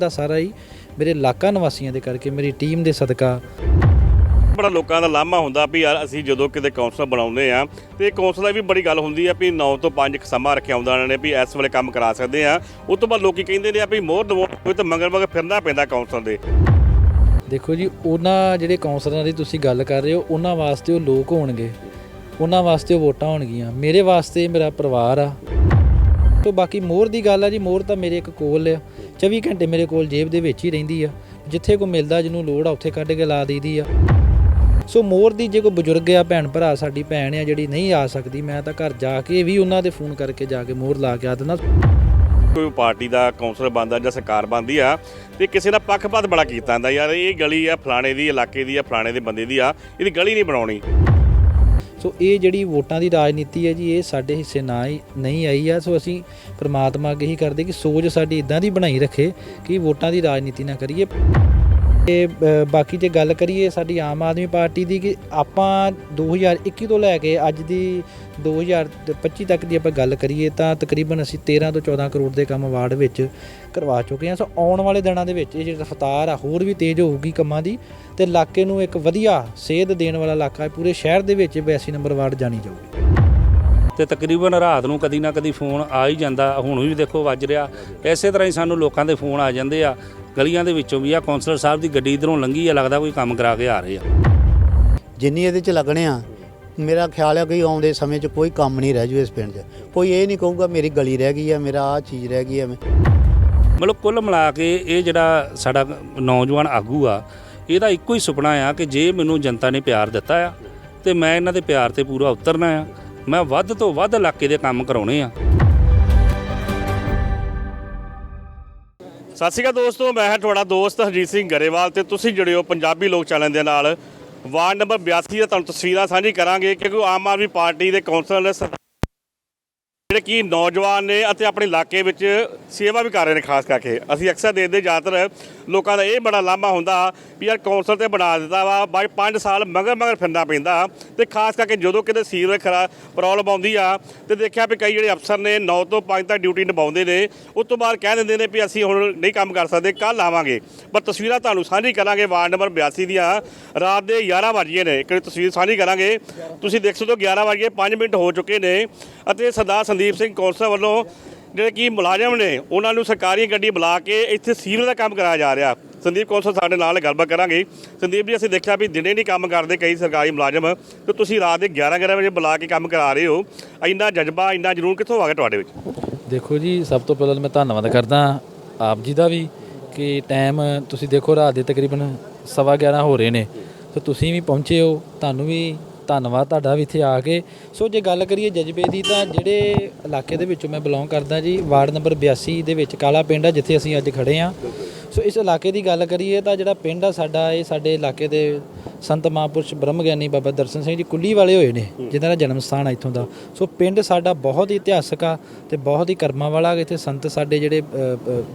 ਦਾ ਸਾਰਾ ਹੀ ਮੇਰੇ ਇਲਾਕਾ ਨਿਵਾਸੀਆਂ ਦੇ ਕਰਕੇ ਮੇਰੀ ਟੀਮ ਦੇ ਸਦਕਾ। ਬੜਾ ਲੋਕਾਂ ਦਾ ਲਾਮਾ ਹੁੰਦਾ ਵੀ ਯਾਰ ਅਸੀਂ ਜਦੋਂ ਕਿਤੇ ਕਾਉਂਸਲ ਬਣਾਉਂਦੇ ਆ ਤੇ ਕਾਉਂਸਲ ਦੀ ਵੀ ਬੜੀ ਗੱਲ ਹੁੰਦੀ ਆ ਵੀ 9 ਤੋਂ 5 ਸਮਾਂ ਰੱਖਿਆ ਹੁੰਦਾ ਉਹਨਾਂ ਨੇ ਵੀ ਇਸ ਵੇਲੇ ਕੰਮ ਕਰਾ ਸਕਦੇ ਆ ਉਸ ਤੋਂ ਬਾਅਦ ਲੋਕੀ ਕਹਿੰਦੇ ਨੇ ਆ ਵੀ ਮੋਹਰ ਦਵੋ ਕੋਈ ਤਾਂ ਮਗਰ ਮਗਰ ਫਿਰਨਾ ਪੈਂਦਾ ਕਾਉਂਸਲ ਦੇ। ਦੇਖੋ ਜੀ ਉਹਨਾਂ ਜਿਹੜੇ ਕਾਉਂਸਲਰਾਂ ਦੀ ਤੁਸੀਂ ਗੱਲ ਕਰ ਰਹੇ ਹੋ ਉਹਨਾਂ ਵਾਸਤੇ ਉਹ ਲੋਕ ਹੋਣਗੇ। ਉਹਨਾਂ ਵਾਸਤੇ ਉਹ ਵੋਟਾਂ ਹੋਣਗੀਆਂ। ਮੇਰੇ ਵਾਸਤੇ ਮੇਰਾ ਪਰਿਵਾਰ ਆ। ਤੋਂ ਬਾਕੀ ਮੋਹਰ ਦੀ ਗੱਲ ਆ ਜੀ ਮੋਹਰ ਤਾਂ ਮੇਰੇ ਇੱਕ ਕੋਲ ਆ। 24 ਘੰਟੇ ਮੇਰੇ ਕੋਲ ਜੇਬ ਦੇ ਵਿੱਚ ਹੀ ਰਹਿੰਦੀ ਆ। ਜਿੱਥੇ ਕੋ ਮਿਲਦਾ, ਜਿਹਨੂੰ ਲੋੜ ਆ, ਉੱਥੇ ਕੱਢ ਕੇ ਲਾ ਦਈਦੀ ਆ। ਸੋ ਮੋਰ ਦੀ ਜੇ ਕੋਈ ਬਜ਼ੁਰਗ ਆ, ਭੈਣ ਭਰਾ, ਸਾਡੀ ਭੈਣ ਆ, ਜਿਹੜੀ ਨਹੀਂ ਆ ਸਕਦੀ, ਮੈਂ ਤਾਂ ਘਰ ਜਾ ਕੇ ਵੀ ਉਹਨਾਂ ਦੇ ਫੋਨ ਕਰਕੇ ਜਾ ਕੇ ਮੋਹਰ ਲਾ ਕੇ ਆ ਦਿੰਦਾ। ਕੋਈ ਪਾਰਟੀ ਦਾ ਕਾਉਂਸਲਰ ਬਣਦਾ ਜਾਂ ਸਰਕਾਰ ਬਣਦੀ ਆ, ਤੇ ਕਿਸੇ ਦਾ ਪੱਖਪਾਤ ਬੜਾ ਕੀਤਾ ਜਾਂਦਾ, ਯਾਰ, ਇਹ ਗਲੀ ਆ, ਫਲਾਣੇ ਦੀ, ਇਲਾਕੇ ਦੀ ਆ, ਫਲਾਣੇ ਦੇ ਬੰਦੇ ਦੀ ਆ, ਇਹਦੀ ਗਲੀ ਨਹੀਂ ਬਣਾਉਣੀ। ਸੋ ਇਹ ਜਿਹੜੀ ਵੋਟਾਂ ਦੀ ਰਾਜਨੀਤੀ ਹੈ ਜੀ, ਇਹ ਸਾਡੇ ਹਿੱਸੇ ਨਾ ਹੀ ਨਹੀਂ ਆਈ ਆ। ਸੋ ਅਸੀਂ ਪ੍ਰਮਾਤਮਾ ਅੱਗੇ ਹੀ ਕਰਦੇ ਕਿ ਸੋਚ ਸਾਡੀ ਇਦਾਂ ਦੀ ਬਣਾਈ ਰੱਖੇ ਕਿ ਵੋਟਾਂ ਦੀ ਰਾਜਨੀਤੀ ਨਾ ਕਰੀਏ। ਤੇ ਬਾਕੀ ਜੇ ਗੱਲ ਕਰੀਏ ਸਾਡੀ ਆਮ ਆਦਮੀ ਪਾਰਟੀ ਦੀ ਕਿ ਆਪਾਂ 2021 ਤੋਂ ਲੈ ਕੇ ਅੱਜ ਦੀ 2025 ਤੱਕ ਦੀ ਆਪਾਂ ਗੱਲ ਕਰੀਏ ਤਾਂ ਤਕਰੀਬਨ ਅਸੀਂ 13 ਤੋਂ 14 ਕਰੋੜ ਦੇ ਕੰਮ ਵਾਰਡ ਵਿੱਚ ਕਰਵਾ ਚੁੱਕੇ ਹਾਂ। ਸੋ ਆਉਣ ਵਾਲੇ ਦਿਨਾਂ ਦੇ ਵਿੱਚ ਇਹ ਜਿਹੜੀ ਰਫਤਾਰ ਆ ਹੋਰ ਵੀ ਤੇਜ਼ ਹੋਊਗੀ ਕੰਮਾਂ ਦੀ ਤੇ ਇਲਾਕੇ ਨੂੰ ਇੱਕ ਵਧੀਆ ਸੇਧ ਦੇਣ ਵਾਲਾ ਇਲਾਕਾ ਹੈ। ਪੂਰੇ ਸ਼ਹਿਰ ਦੇ ਵਿੱਚ 82 ਨੰਬਰ ਵਾਰਡ ਜਾਣੀ ਜਾਊਗੀ। ਤੇ ਤਕਰੀਬਨ ਰਾਤ ਨੂੰ ਕਦੀ ਨਾ ਕਦੀ ਫੋਨ ਆ ਹੀ ਜਾਂਦਾ। ਹੁਣ ਵੀ ਦੇਖੋ ਵੱਜ ਰਿਹਾ। ਇਸੇ ਤਰ੍ਹਾਂ ਹੀ ਸਾਨੂੰ ਲੋਕਾਂ ਦੇ ਫੋਨ ਆ ਜਾਂਦੇ ਆ। ਗਲੀਆਂ ਦੇ ਵਿੱਚੋਂ ਵੀ ਆ ਕਾਉਂਸਲਰ ਸਾਹਿਬ ਦੀ ਗੱਡੀ ਇਧਰੋਂ ਲੰਘੀ ਆ ਲੱਗਦਾ ਕੋਈ ਕੰਮ ਕਰਾ ਕੇ ਆ ਰਹੇ ਆ। ਜਿੰਨੀ ਇਹਦੇ 'ਚ ਲੱਗਣੇ ਆ ਮੇਰਾ ਖਿਆਲ ਹੈ ਕਿ ਆਉਂਦੇ ਸਮੇਂ 'ਚ ਕੋਈ ਕੰਮ ਨਹੀਂ ਰਹਿ ਜੂ ਇਸ ਪਿੰਡ 'ਚ। ਕੋਈ ਇਹ ਨਹੀਂ ਕਹੂਗਾ ਮੇਰੀ ਗਲੀ ਰਹਿ ਗਈ ਆ ਮੇਰਾ ਆ ਚੀਜ਼ ਰਹਿ ਗਈ ਆ ਮਤਲਬ ਕੁੱਲ ਮਿਲਾ ਕੇ ਇਹ ਜਿਹੜਾ ਸਾਡਾ ਨੌਜਵਾਨ ਆਗੂ ਆ ਇਹਦਾ ਇੱਕੋ ਹੀ ਸੁਪਨਾ ਆ ਕਿ ਜੇ ਮੈਨੂੰ ਜਨਤਾ ਨੇ ਪਿਆਰ ਦਿੱਤਾ ਆ ਤੇ ਮੈਂ ਇਹਨਾਂ ਦੇ ਪਿਆਰ ਤੇ ਪੂਰਾ ਉਤਰਨਾ ਆ। ਮੈਂ ਵੱਧ ਤੋਂ ਵੱਧ ਇਲਾਕੇ ਦੇ ਕੰਮ ਕਰਾਉਣੇ ਆ। ਸਤਿ ਸ਼੍ਰੀ ਅਕਾਲ ਦੋਸਤੋ, ਮੈਂ ਹਾਂ ਤੁਹਾਡਾ ਦੋਸਤ ਹਰਜੀਤ ਸਿੰਘ ਗਰੇਵਾਲ ਤੇ ਤੁਸੀਂ ਜੁੜੇ ਹੋ ਪੰਜਾਬੀ ਲੋਕ ਚੈਨਲ ਦੇ ਨਾਲ। ਵਾਰਡ ਨੰਬਰ 82 ਦਾ ਤੁਹਾਨੂੰ ਤਸਵੀਰਾਂ ਸਾਂਝੀ ਕਰਾਂਗੇ ਕਿਉਂਕਿ ਆਮ ਆਦਮੀ ਪਾਰਟੀ ਦੇ ਕੌਂਸਲਰ ਨੇ ਜਿਹੜੇ ਕਿ ਨੌਜਵਾਨ ਨੇ ਅਤੇ ਆਪਣੇ ਇਲਾਕੇ ਵਿੱਚ ਸੇਵਾ ਵੀ ਕਰ ਰਹੇ ਨੇ ਖਾਸ ਕਰਕੇ। ਅਸੀਂ ਅਕਸਰ ਦੇਖਦੇ ਜ਼ਿਆਦਾਤਰ ਲੋਕਾਂ ਦਾ ਇਹ ਬੜਾ ਲਾਂਭਾ ਹੁੰਦਾ ਵੀ ਯਾਰ ਕੌਂਸਲ ਤੇ ਬਣਾ ਦਿੱਤਾ ਵਾ, ਬਾਈ 5 ਸਾਲ ਮਗਰ ਮਗਰ ਫਿਰਨਾ ਪੈਂਦਾ ਤੇ ਖਾਸ ਕਰਕੇ ਜਦੋਂ ਕਿਤੇ ਸੀਰ ਖਰਾ ਪ੍ਰੋਬਲਮ ਆਉਂਦੀ ਆ ਤੇ ਦੇਖਿਆ ਵੀ ਕਈ ਜਿਹੜੇ ਅਫਸਰ ਨੇ 9 ਤੋਂ 5 ਤੱਕ ਡਿਊਟੀ ਨਿਭਾਉਂਦੇ ਨੇ, ਉਸ ਤੋਂ ਬਾਅਦ ਕਹਿ ਦਿੰਦੇ ਨੇ ਵੀ ਅਸੀਂ ਹੁਣ ਨਹੀਂ ਕੰਮ ਕਰ ਸਕਦੇ ਕੱਲ ਆਵਾਂਗੇ। ਪਰ ਤਸਵੀਰਾਂ ਤੁਹਾਨੂੰ ਸਾਂਝੀ ਕਰਾਂਗੇ, ਵਾਰਡ ਨੰਬਰ 82 ਦੀਆਂ। ਰਾਤ ਦੇ 11 ਵਜੇ ਨੇ। ਇੱਕ ਤਸਵੀਰ ਸਾਂਝੀ ਕਰਾਂਗੇ। ਤੁਸੀਂ ਦੇਖ ਸਕਦੇ ਹੋ 11 ਵਜੇ 5 ਮਿੰਟ ਹੋ ਚੁੱਕੇ ਨੇ ਅਤੇ ਸਰਦਾਰ ਸੰਦੀਪ ਸਿੰਘ ਕੌਂਸਲ ਵੱਲੋਂ ਜਿਹੜੇ ਕਿ ਮੁਲਾਜ਼ਮ ਨੇ, ਉਹਨਾਂ ਨੂੰ ਸਰਕਾਰੀ ਗੱਡੀ ਬੁਲਾ ਕੇ ਇੱਥੇ ਸੀਵਰ ਦਾ ਕੰਮ ਕਰਾਇਆ ਜਾ ਰਿਹਾ। ਸੰਦੀਪ ਕੌਂਸਲ ਸਾਡੇ ਨਾਲ ਗੱਲਬਾਤ ਕਰਾਂਗੇ। ਸੰਦੀਪ ਜੀ, ਅਸੀਂ ਦੇਖਿਆ ਵੀ ਦਿਨੇ ਨਹੀਂ ਕੰਮ ਕਰਦੇ ਕਈ ਸਰਕਾਰੀ ਮੁਲਾਜ਼ਮ। ਤੇ ਤੁਸੀਂ ਰਾਤ ਦੇ 11 11 ਵਜੇ ਬੁਲਾ ਕੇ ਕੰਮ ਕਰਾ ਰਹੇ ਹੋ। ਇੰਨਾ ਜਜ਼ਬਾ, ਇੰਨਾ ਜਨੂਨ ਕਿੱਥੋਂ ਆ ਗਿਆ ਤੁਹਾਡੇ ਵਿੱਚ? ਦੇਖੋ ਜੀ, ਸਭ ਤੋਂ ਪਹਿਲਾਂ ਮੈਂ ਧੰਨਵਾਦ ਕਰਦਾ ਆਪ ਜੀ ਦਾ ਵੀ ਕਿ ਟਾਈਮ ਤੁਸੀਂ ਦੇਖੋ ਰਾਤ ਦੇ ਤਕਰੀਬਨ ਸਵਾ 11 ਹੋ ਰਹੇ ਨੇ। ਤੇ ਤੁਸੀਂ ਵੀ ਪਹੁੰਚੇ ਹੋ, ਤੁਹਾਨੂੰ ਵੀ ਧੰਨਵਾਦ ਤੁਹਾਡਾ ਵੀ ਇੱਥੇ ਆ ਕੇ। ਸੋ ਜੇ ਗੱਲ ਕਰੀਏ ਜਜ਼ਬੇ ਦੀ ਤਾਂ ਜਿਹੜੇ ਇਲਾਕੇ ਦੇ ਵਿੱਚੋਂ ਮੈਂ ਬਿਲੋਂਗ ਕਰਦਾ ਜੀ, ਵਾਰਡ ਨੰਬਰ 82 ਦੇ ਵਿੱਚ ਕਾਲਾ ਪਿੰਡ ਆ, ਜਿੱਥੇ ਅਸੀਂ ਅੱਜ ਖੜੇ ਆ ਸੋ ਇਸ ਇਲਾਕੇ ਦੀ ਗੱਲ ਕਰੀਏ ਤਾਂ ਜਿਹੜਾ ਪਿੰਡ ਆ ਸਾਡਾ, ਇਹ ਸਾਡੇ ਇਲਾਕੇ ਦੇ ਸੰਤ ਮਹਾਂਪੁਰਸ਼ ਬ੍ਰਹਮ ਗਿਆਨੀ ਬਾਬਾ ਦਰਸ਼ਨ ਸਿੰਘ ਜੀ ਕੁੱਲੀ ਵਾਲੇ ਹੋਏ ਨੇ ਜਿਨ੍ਹਾਂ ਦਾ ਜਨਮ ਸਥਾਨ ਆ ਇੱਥੋਂ ਦਾ। ਸੋ ਪਿੰਡ ਸਾਡਾ ਬਹੁਤ ਹੀ ਇਤਿਹਾਸਕ ਆ ਤੇ ਬਹੁਤ ਹੀ ਕਰਮਾਂ ਵਾਲਾ ਇੱਥੇ ਸੰਤ ਸਾਡੇ ਜਿਹੜੇ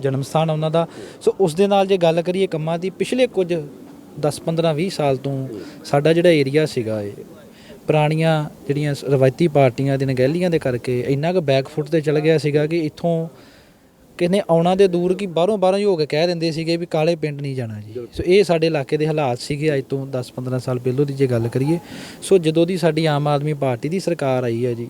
ਜਨਮ ਸਥਾਨ ਆ ਉਹਨਾਂ ਦਾ। ਸੋ ਉਸ ਦੇ ਨਾਲ ਜੇ ਗੱਲ ਕਰੀਏ ਕੰਮਾਂ ਦੀ, ਪਿਛਲੇ ਕੁਝ 10 15 20 ਸਾਲ ਤੋਂ ਸਾਡਾ ਜਿਹੜਾ ਏਰੀਆ ਸੀਗਾ ਇਹ ਪੁਰਾਣੀਆਂ ਜਿਹੜੀਆਂ ਰਵਾਇਤੀ ਪਾਰਟੀਆਂ ਦੇ ਨਗਹਿਲੀਆਂ ਦੇ ਕਰਕੇ ਇੰਨਾ ਕੁ ਬੈਕਫੁੱਟ ਤੇ ਚਲ ਗਿਆ ਸੀਗਾ ਕਿ ਇੱਥੋਂ ਕਿਨੇ ਆਉਣਾ ਦੇ ਦੂਰ ਕੀ ਬਾਹਰੋਂ ਬਾਹਰੋਂ ਹੀ ਹੋ ਕੇ ਕਹਿ ਦਿੰਦੇ ਸੀਗੇ ਵੀ ਕਾਲੇ ਪਿੰਡ ਨਹੀਂ ਜਾਣਾ ਜੀ। ਸੋ ਇਹ ਸਾਡੇ ਇਲਾਕੇ ਦੇ ਹਾਲਾਤ ਸੀਗੇ ਅੱਜ ਤੋਂ 10-15 ਸਾਲ ਪਹਿਲੋਂ ਦੀ ਜੇ ਗੱਲ ਕਰੀਏ। ਸੋ ਜਦੋਂ ਦੀ ਸਾਡੀ ਆਮ ਆਦਮੀ ਪਾਰਟੀ ਦੀ ਸਰਕਾਰ ਆਈ ਹੈ ਜੀ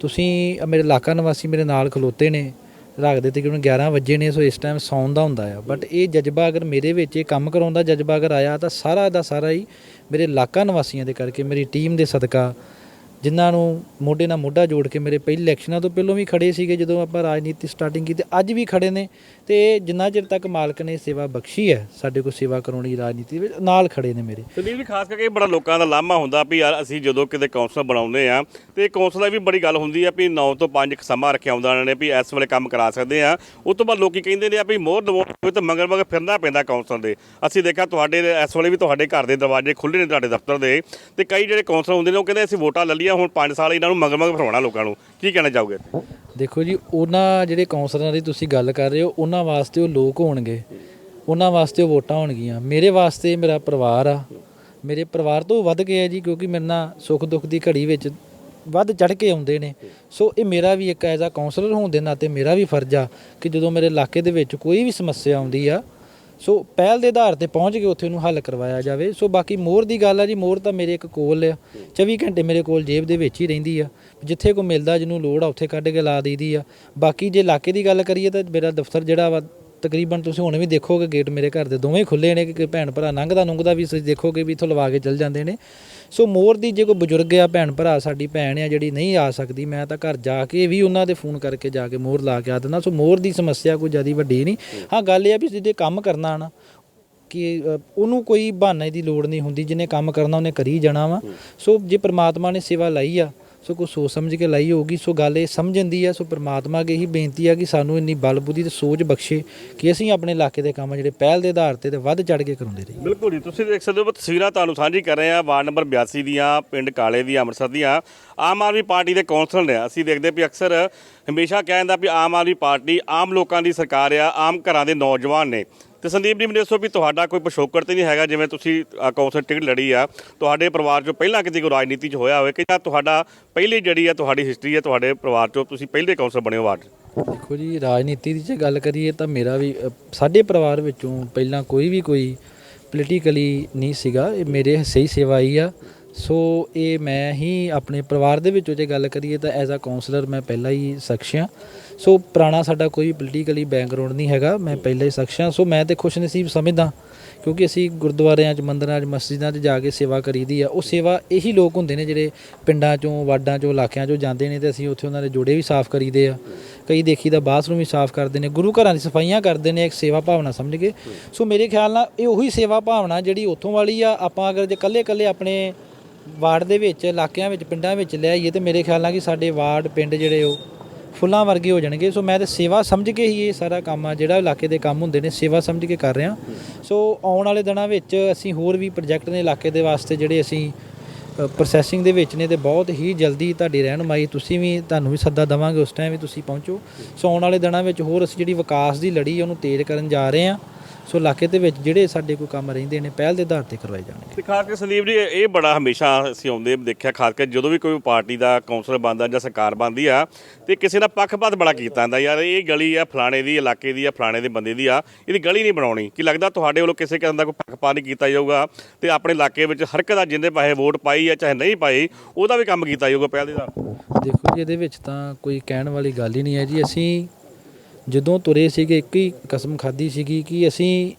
ਤੁਸੀਂ ਮੇਰੇ ਇਲਾਕਾ ਨਿਵਾਸੀ ਮੇਰੇ ਨਾਲ ਖਲੋਤੇ ਨੇ ਰੱਖਦੇ ਤਕਰੀਬਨ 11 ਵਜੇ ਨੇ ਸੋ ਇਸ ਟਾਈਮ ਸੌਣ ਦਾ ਹੁੰਦਾ ਆ। ਬਟ ਇਹ ਜਜ਼ਬਾ ਅਗਰ ਮੇਰੇ ਵਿੱਚ ਇਹ ਕੰਮ ਕਰਾਉਣ ਦਾ ਜਜ਼ਬਾ ਅਗਰ ਆਇਆ ਤਾਂ ਸਾਰਾ ਦਾ ਸਾਰਾ ਹੀ ਮੇਰੇ ਇਲਾਕਾ ਨਿਵਾਸੀਆਂ ਦੇ ਕਰਕੇ ਮੇਰੀ ਟੀਮ ਦੇ ਸਦਕਾ ਜਿਨ੍ਹਾਂ ਨੂੰ ਮੋਢੇ ਨਾਲ ਮੋਢਾ ਜੋੜ ਕੇ ਮੇਰੇ ਪਹਿਲੇ ਇਲੈਕਸ਼ਨਾਂ ਤੋਂ ਪਹਿਲਾਂ ਵੀ ਖੜੇ ਸੀਗੇ, ਜਦੋਂ ਆਪਾਂ ਰਾਜਨੀਤੀ ਸਟਾਰਟਿੰਗ ਕੀਤੀ, ਅੱਜ ਵੀ ਖੜੇ ਨੇ। ਤੇ ਜਿੰਨਾ ਚਿਰ ਤੱਕ ਮਾਲਕ ਨੇ ਸੇਵਾ ਬਖਸ਼ੀ ਹੈ, ਸਾਡੇ ਕੋਲ ਸੇਵਾ ਕਰਾਉਣ ਦੀ ਰਾਜਨੀਤੀ ਵਿੱਚ ਨਾਲ ਖੜੇ ਨੇ ਮੇਰੇ। ਸੰਦੀਪ ਜੀ, ਖਾਸ ਕਰਕੇ ਬੜਾ ਲੋਕਾਂ ਦਾ ਲਾਮਾ ਹੁੰਦਾ ਵੀ ਯਾਰ ਅਸੀਂ ਜਦੋਂ ਕਿਤੇ ਕੌਂਸਲ ਬਣਾਉਂਦੇ ਆ, ਤੇ ਕੌਂਸਲ ਦੀ ਵੀ ਬੜੀ ਗੱਲ ਹੁੰਦੀ ਆ ਵੀ 9 ਤੋਂ 5 ਸਮਾਂ ਰੱਖਿਆ ਹੁੰਦਾ ਉਹਨਾਂ ਨੇ ਵੀ ਇਸ ਵੇਲੇ ਕੰਮ ਕਰਾ ਸਕਦੇ ਆ। ਉਸ ਤੋਂ ਬਾਅਦ ਲੋਕੀ ਕਹਿੰਦੇ ਨੇ ਆ ਵੀ ਮੋਹਰ ਦਵੋ ਤਾਂ ਮੰਗਲ ਮਗਰ ਫਿਰਨਾ ਪੈਂਦਾ ਕੌਂਸਲ ਦੇ। ਅਸੀਂ ਦੇਖਿਆ ਤੁਹਾਡੇ, ਇਸ ਵੇਲੇ ਵੀ ਤੁਹਾਡੇ ਘਰ ਦੇ ਦਰਵਾਜ਼ੇ ਖੁੱਲ੍ਹੇ ਨੇ ਤੁਹਾਡੇ ਦਫ਼ਤਰ ਦੇ। ਤੇ ਕਈ ਜਿਹੜੇ ਕੌਂਸਲ ਹੁੰਦੇ ਨੇ, ਉਹ ਕਹਿੰਦੇ ਅਸੀਂ ਵੋਟਾਂ ਲੈ ਲਈਆਂ ਹੁਣ 5 ਸਾਲ ਇਹਨਾਂ ਨੂੰ ਮਗਰ ਮਗਰ ਫਿਰਵਾਉਣਾ ਲੋਕਾਂ ਨੂੰ। ਕੀ ਕਹਿਣਾ ਚਾਹੋਗੇ? ਦੇਖੋ ਜੀ, ਉਹਨਾਂ ਜਿਹੜੇ ਕੌਂਸਲਰਾਂ ਦੀ ਤੁਸੀਂ ਗੱਲ ਕਰ ਰਹੇ ਹੋ, ਉਹਨਾਂ ਵਾਸਤੇ ਉਹ ਲੋਕ ਹੋਣਗੇ। ਉਹਨਾਂ ਵਾਸਤੇ ਉਹ ਵੋਟਾਂ ਹੋਣਗੀਆਂ। ਮੇਰੇ ਵਾਸਤੇ ਮੇਰਾ ਪਰਿਵਾਰ ਆ। ਮੇਰੇ ਪਰਿਵਾਰ ਤੋਂ ਵੱਧ ਕੇ ਹੈ ਜੀ, ਕਿਉਂਕਿ ਮੇਰੇ ਨਾਲ ਸੁੱਖ ਦੁੱਖ ਦੀ ਘੜੀ ਵਿੱਚ ਵੱਧ ਚੜ ਕੇ ਆਉਂਦੇ ਨੇ। ਸੋ ਇਹ ਮੇਰਾ ਵੀ ਇੱਕ ਐਜ਼ ਆ ਕਾਉਂਸਲਰ ਹੋਣ ਦੇ ਨਾਤੇ ਮੇਰਾ ਵੀ ਫਰਜ਼ ਆ ਕਿ ਜਦੋਂ ਮੇਰੇ ਇਲਾਕੇ ਦੇ ਵਿੱਚ ਕੋਈ ਵੀ ਸਮੱਸਿਆ ਆਉਂਦੀ ਆ ਸੋ ਪਹਿਲ ਦੇ ਆਧਾਰ ਤੇ ਪਹੁੰਚ ਕੇ ਉੱਥੇ ਉਹਨੂੰ ਹੱਲ ਕਰਵਾਇਆ ਜਾਵੇ। ਸੋ ਬਾਕੀ ਮੋਰ ਦੀ ਗੱਲ ਆ ਜੀ ਮੋਹਰ ਤਾਂ ਮੇਰੇ ਇੱਕ ਕੋਲ ਆ। 24 ਘੰਟੇ ਮੇਰੇ ਕੋਲ ਜੇਬ ਦੇ ਵਿੱਚ ਹੀ ਰਹਿੰਦੀ ਆ। ਜਿੱਥੇ ਕੋ ਮਿਲਦਾ, ਜਿਹਨੂੰ ਲੋੜ ਆ, ਉੱਥੇ ਕੱਢ ਕੇ ਲਾ ਦਈਦੀ ਆ। ਬਾਕੀ ਜੇ ਇਲਾਕੇ ਦੀ ਗੱਲ ਕਰੀਏ ਤਾਂ ਮੇਰਾ ਦਫ਼ਤਰ ਜਿਹੜਾ ਵਾ ਤਕਰੀਬਨ ਤੁਸੀਂ ਹੁਣ ਵੀ ਦੇਖੋਗੇ ਗੇਟ ਮੇਰੇ ਘਰ ਦੇ ਦੋਵੇਂ ਖੁੱਲੇ ਨੇ ਕਿ ਭੈਣ ਭਰਾ ਲੰਘਦਾ ਨੁੰਘਦਾ ਵੀ ਤੁਸੀਂ ਦੇਖੋਗੇ ਵੀ ਇੱਥੋਂ ਲਵਾ ਕੇ ਚੱਲ ਜਾਂਦੇ ਨੇ। ਸੋ ਮੋਰ ਦੀ ਜੇ ਕੋਈ ਬਜ਼ੁਰਗ ਆ, ਭੈਣ ਭਰਾ, ਸਾਡੀ ਭੈਣ ਆ ਜਿਹੜੀ ਨਹੀਂ ਆ ਸਕਦੀ, ਮੈਂ ਤਾਂ ਘਰ ਜਾ ਕੇ ਵੀ ਉਹਨਾਂ ਦੇ ਫੋਨ ਕਰਕੇ ਜਾ ਕੇ ਮੋਰ ਲਾ ਕੇ ਆ ਦਿੰਦਾ। ਸੋ ਮੋਰ ਦੀ ਸਮੱਸਿਆ ਕੋਈ ਜ਼ਿਆਦਾ ਵੱਡੀ ਨਹੀਂ। ਹਾਂ, ਗੱਲ ਇਹ ਆ ਵੀ ਜਿਹਦੇ ਕੰਮ ਕਰਨਾ ਨਾ, ਕਿ ਉਹਨੂੰ ਕੋਈ ਬਹਾਨੇ ਦੀ ਲੋੜ ਨਹੀਂ ਹੁੰਦੀ ਜਿਹਨੇ ਕੰਮ ਕਰਨਾ ਉਹਨੇ ਕਰੀ ਜਾਣਾ ਵਾ। ਸੋ ਜੇ ਪ੍ਰਮਾਤਮਾ ਨੇ ਸੇਵਾ ਲਈ ਆ ਸੋ ਕੋਈ ਸੋਚ ਸਮਝ ਕੇ ਲਾਈ ਹੋਊਗੀ। ਸੋ ਗੱਲ ਇਹ ਸਮਝਣ ਦੀ ਆ, ਸੋ ਪ੍ਰਮਾਤਮਾ ਅੱਗੇ ਹੀ ਬੇਨਤੀ ਆ ਕਿ ਸਾਨੂੰ ਇੰਨੀ ਬਲ ਬੁੱਧੀ ਤੇ ਸੋਚ ਬਖਸ਼ੇ ਕਿ ਅਸੀਂ ਆਪਣੇ ਇਲਾਕੇ ਦੇ ਕੰਮ ਜਿਹੜੇ ਪਹਿਲ ਦੇ ਆਧਾਰ ਤੇ ਤੇ ਵੱਧ ਚੜ ਕੇ ਕਰਾਉਂਦੇ ਰਹੀਏ। ਬਿਲਕੁਲ ਜੀ, ਤੁਸੀਂ ਦੇਖ ਸਕਦੇ ਹੋ ਤਸਵੀਰਾਂ ਤੁਹਾਨੂੰ ਸਾਂਝੀ ਕਰ ਰਹੇ ਆ। ਵਾਰਡ ਨੰਬਰ 82 ਦੀਆਂ, ਪਿੰਡ ਕਾਲੇ ਦੀ, ਅੰਮ੍ਰਿਤਸਰ ਦੀਆਂ। ਆਮ ਆਦਮੀ ਪਾਰਟੀ ਦੇ ਕੌਂਸਲਰ ਨੇ ਅਸੀਂ ਦੇਖਦੇ ਵੀ ਅਕਸਰ ਹਮੇਸ਼ਾ ਕਿਹਾ ਜਾਂਦਾ ਵੀ ਆਮ ਆਦਮੀ ਪਾਰਟੀ ਆਮ ਲੋਕਾਂ ਦੀ ਸਰਕਾਰ ਆ, ਆਮ ਘਰਾਂ ਦੇ ਨੌਜਵਾਨ ਨੇ। ਤੇ ਸੰਦੀਪ ਜੀ ਮੈਨੂੰ ਦੱਸੋ ਵੀ ਤੁਹਾਡਾ ਕੋਈ ਪਿਛੋਕੜ ਤੇ ਨਹੀਂ ਹੈਗਾ ਜਿਵੇਂ ਤੁਸੀਂ ਅ, ਕੌਂਸਲ ਟਿਕਟ ਲੜੀ ਆ ਤੁਹਾਡੇ ਪਰਿਵਾਰ ਚੋਂ ਪਹਿਲਾਂ ਕਿਤੇ ਕੋਈ ਰਾਜਨੀਤੀ 'ਚ ਹੋਇਆ ਹੋਵੇ ਕਿ ਜਾਂ ਤੁਹਾਡਾ ਪਹਿਲੀ ਜਿਹੜੀ ਆ ਤੁਹਾਡੀ ਹਿਸਟਰੀ ਹੈ ਤੁਹਾਡੇ ਪਰਿਵਾਰ ਚੋਂ ਤੁਸੀਂ ਪਹਿਲੇ ਕੌਂਸਲ ਬਣੇ ਹੋ ਵਾਰਡ ਦੇਖੋ ਜੀ ਰਾਜਨੀਤੀ ਦੀ ਜੇ ਗੱਲ ਕਰੀਏ ਤਾਂ ਮੇਰਾ ਵੀ ਅ, ਸਾਡੇ ਪਰਿਵਾਰ ਵਿੱਚੋਂ ਪਹਿਲਾਂ ਕੋਈ ਵੀ ਕੋਈ ਪੋਲੀਟੀਕਲੀ ਨਹੀਂ ਸੀਗਾ ਇਹ ਮੇਰੇ ਸਹੀ ਸੇਵਾ ਹੀ ਆ। ਸੋ ਇਹ ਮੈਂ ਹੀ ਆਪਣੇ ਪਰਿਵਾਰ ਦੇ ਵਿੱਚੋਂ ਜੇ ਗੱਲ ਕਰੀਏ ਤਾਂ ਐਜ਼ ਅ ਕਾਉਂਸਲਰ ਮੈਂ ਪਹਿਲਾਂ ਹੀ ਸ਼ਖਸ ਹਾਂ ਸੋ ਪੁਰਾਣਾ ਸਾਡਾ ਕੋਈ ਪੋਲੀਟੀਕਲੀ ਬੈਕਗ੍ਰਾਉਂਡ ਨਹੀਂ ਹੈਗਾ, ਮੈਂ ਪਹਿਲਾਂ ਹੀ ਸ਼ਖਸ ਹਾਂ। ਸੋ ਮੈਂ ਤੇ ਖੁਸ਼ਨਸੀਬ ਸਮਝਦਾ, ਕਿਉਂਕਿ ਅਸੀਂ ਗੁਰਦੁਆਰਿਆਂ 'ਚ, ਮੰਦਰਾਂ 'ਚ, ਮਸਜਿਦਾਂ 'ਚ ਜਾ ਕੇ ਸੇਵਾ ਕਰੀਦੀ ਆ। ਉਹ ਸੇਵਾ ਇਹੀ ਲੋਕ ਹੁੰਦੇ ਨੇ ਜਿਹੜੇ ਪਿੰਡਾਂ 'ਚੋਂ, ਵਾਰਡਾਂ 'ਚੋਂ, ਇਲਾਕਿਆਂ 'ਚੋਂ ਜਾਂਦੇ ਨੇ ਤੇ ਅਸੀਂ ਉੱਥੇ ਉਹਨਾਂ ਦੇ ਜੋੜੇ ਵੀ ਸਾਫ਼ ਕਰੀਦੇ ਆ। ਕਈ ਦੇਖੀਦਾ ਬਾਥਰੂਮ ਵੀ ਸਾਫ਼ ਕਰਦੇ ਨੇ, ਗੁਰੂ ਘਰਾਂ ਦੀ ਸਫਾਈਆਂ ਕਰਦੇ ਨੇ, ਇੱਕ ਸੇਵਾ ਭਾਵਨਾ ਸਮਝ ਕੇ। ਸੋ ਮੇਰੇ ਖਿਆਲ ਨਾਲ ਇਹ ਉਹੀ ਸੇਵਾ ਭਾਵਨਾ ਜਿਹੜੀ ਉੱਥੋਂ ਵਾਲੀ ਆ, ਆਪਾਂ ਅਗਰ ਜੇ ਕੱਲੇ ਕੱਲੇ ਆਪਣੇ ਵਾਰਡ ਦੇ ਵਿੱਚ, ਇਲਾਕਿਆਂ ਵਿੱਚ, ਪਿੰਡਾਂ ਵਿੱਚ ਲੈ ਆਈਏ ਤੇ ਮੇਰੇ ਖਿਆਲ ਨਾਲ ਕਿ ਸਾਡੇ ਵਾਰਡ, ਪਿੰਡ ਜਿਹੜੇ ਉਹ ਫੁੱਲਾਂ ਵਰਗੇ ਹੋ ਜਾਣਗੇ। ਸੋ ਮੈਂ ਤੇ ਸੇਵਾ ਸਮਝ ਕੇ ਹੀ ਇਹ ਸਾਰਾ ਕੰਮ ਆ, ਜਿਹੜਾ ਇਲਾਕੇ ਦੇ ਕੰਮ ਹੁੰਦੇ ਨੇ, ਸੇਵਾ ਸਮਝ ਕੇ ਕਰ ਰਿਹਾ। ਸੋ ਆਉਣ ਵਾਲੇ ਦਿਨਾਂ ਵਿੱਚ ਅਸੀਂ ਹੋਰ ਵੀ ਪ੍ਰੋਜੈਕਟ ਨੇ ਇਲਾਕੇ ਦੇ ਵਾਸਤੇ ਜਿਹੜੇ ਅਸੀਂ ਪ੍ਰੋਸੈਸਿੰਗ ਦੇ ਵਿੱਚ ਨੇ ਤੇ ਬਹੁਤ ਹੀ ਜਲਦੀ ਤੁਹਾਡੀ ਰਹਿਨਮਾਈ, ਤੁਸੀਂ ਵੀ ਤੁਹਾਨੂੰ ਵੀ ਸੱਦਾ ਦਵਾਂਗੇ ਉਸ ਟਾਈਮ ਵੀ ਤੁਸੀਂ ਪਹੁੰਚੋ। ਸੋ ਆਉਣ ਵਾਲੇ ਦਿਨਾਂ ਵਿੱਚ ਹੋਰ ਅਸੀਂ ਜਿਹੜੀ ਵਿਕਾਸ ਦੀ ਲੜੀ ਉਹਨੂੰ ਤੇਜ਼ ਕਰਨ ਜਾ ਰਹੇ ਹਾਂ ਸੋ ਇਲਾਕੇ ਦੇ ਵਿੱਚ ਜਿਹੜੇ ਸਾਡੇ ਕੋਈ ਕੰਮ ਰਹਿੰਦੇ ਨੇ ਪਹਿਲ ਦੇ ਆਧਾਰ ਤੇ ਕਰਵਾਏ ਜਾਣਗੇ। ਤੇ ਖਾਸ ਕਰਕੇ ਸੰਦੀਪ ਜੀ ਇਹ ਬੜਾ ਹਮੇਸ਼ਾ ਅਸੀਂ ਆਉਂਦੇ ਦੇਖਿਆ ਖਾਸ ਕਰਕੇ ਜਦੋਂ ਵੀ ਕੋਈ ਪਾਰਟੀ ਦਾ ਕਾਉਂਸਲਰ ਬਣਦਾ ਜਾਂ ਸਰਕਾਰ ਬਣਦੀ ਆ ਤੇ ਕਿਸੇ ਦਾ ਪੱਖਪਾਤ ਬੜਾ ਕੀਤਾ ਜਾਂਦਾ ਯਾਰ ਇਹ ਗਲੀ ਆ ਫਲਾਣੇ ਦੀ ਇਲਾਕੇ ਦੀ ਆ ਫਲਾਣੇ ਦੇ ਬੰਦੇ ਦੀ ਆ ਇਹਦੀ ਗਲੀ ਨਹੀਂ ਬਣਾਉਣੀ। ਕੀ ਲੱਗਦਾ ਤੁਹਾਡੇ ਵੱਲੋਂ ਕਿਸੇ ਕਿਸਮ ਦਾ ਕੋਈ ਪੱਖਪਾਤ ਨਹੀਂ ਕੀਤਾ ਜਾਊਗਾ ਤੇ ਆਪਣੇ ਇਲਾਕੇ ਵਿੱਚ ਹਰ ਇੱਕ ਦਾ ਜਿੰਦੇ ਪੈਸੇ ਵੋਟ ਪਾਈ ਆ ਚਾਹੇ ਨਹੀਂ ਪਾਈ ਉਹਦਾ ਵੀ ਕੰਮ ਕੀਤਾ ਜਾਊਗਾ ਪਹਿਲ ਦੇ ਆਧਾਰ। ਦੇਖੋ ਜੀ ਇਹਦੇ ਵਿੱਚ ਤਾਂ ਕੋਈ ਕਹਿਣ ਵਾਲੀ ਗੱਲ ਹੀ ਨਹੀਂ ਹੈ ਜੀ। ਅਸੀਂ ਜਦੋਂ ਤੁਰੇ ਸੀਗੇ ਇੱਕ ਹੀ ਕਸਮ ਖਾਧੀ ਸੀਗੀ ਕਿ ਅਸੀਂ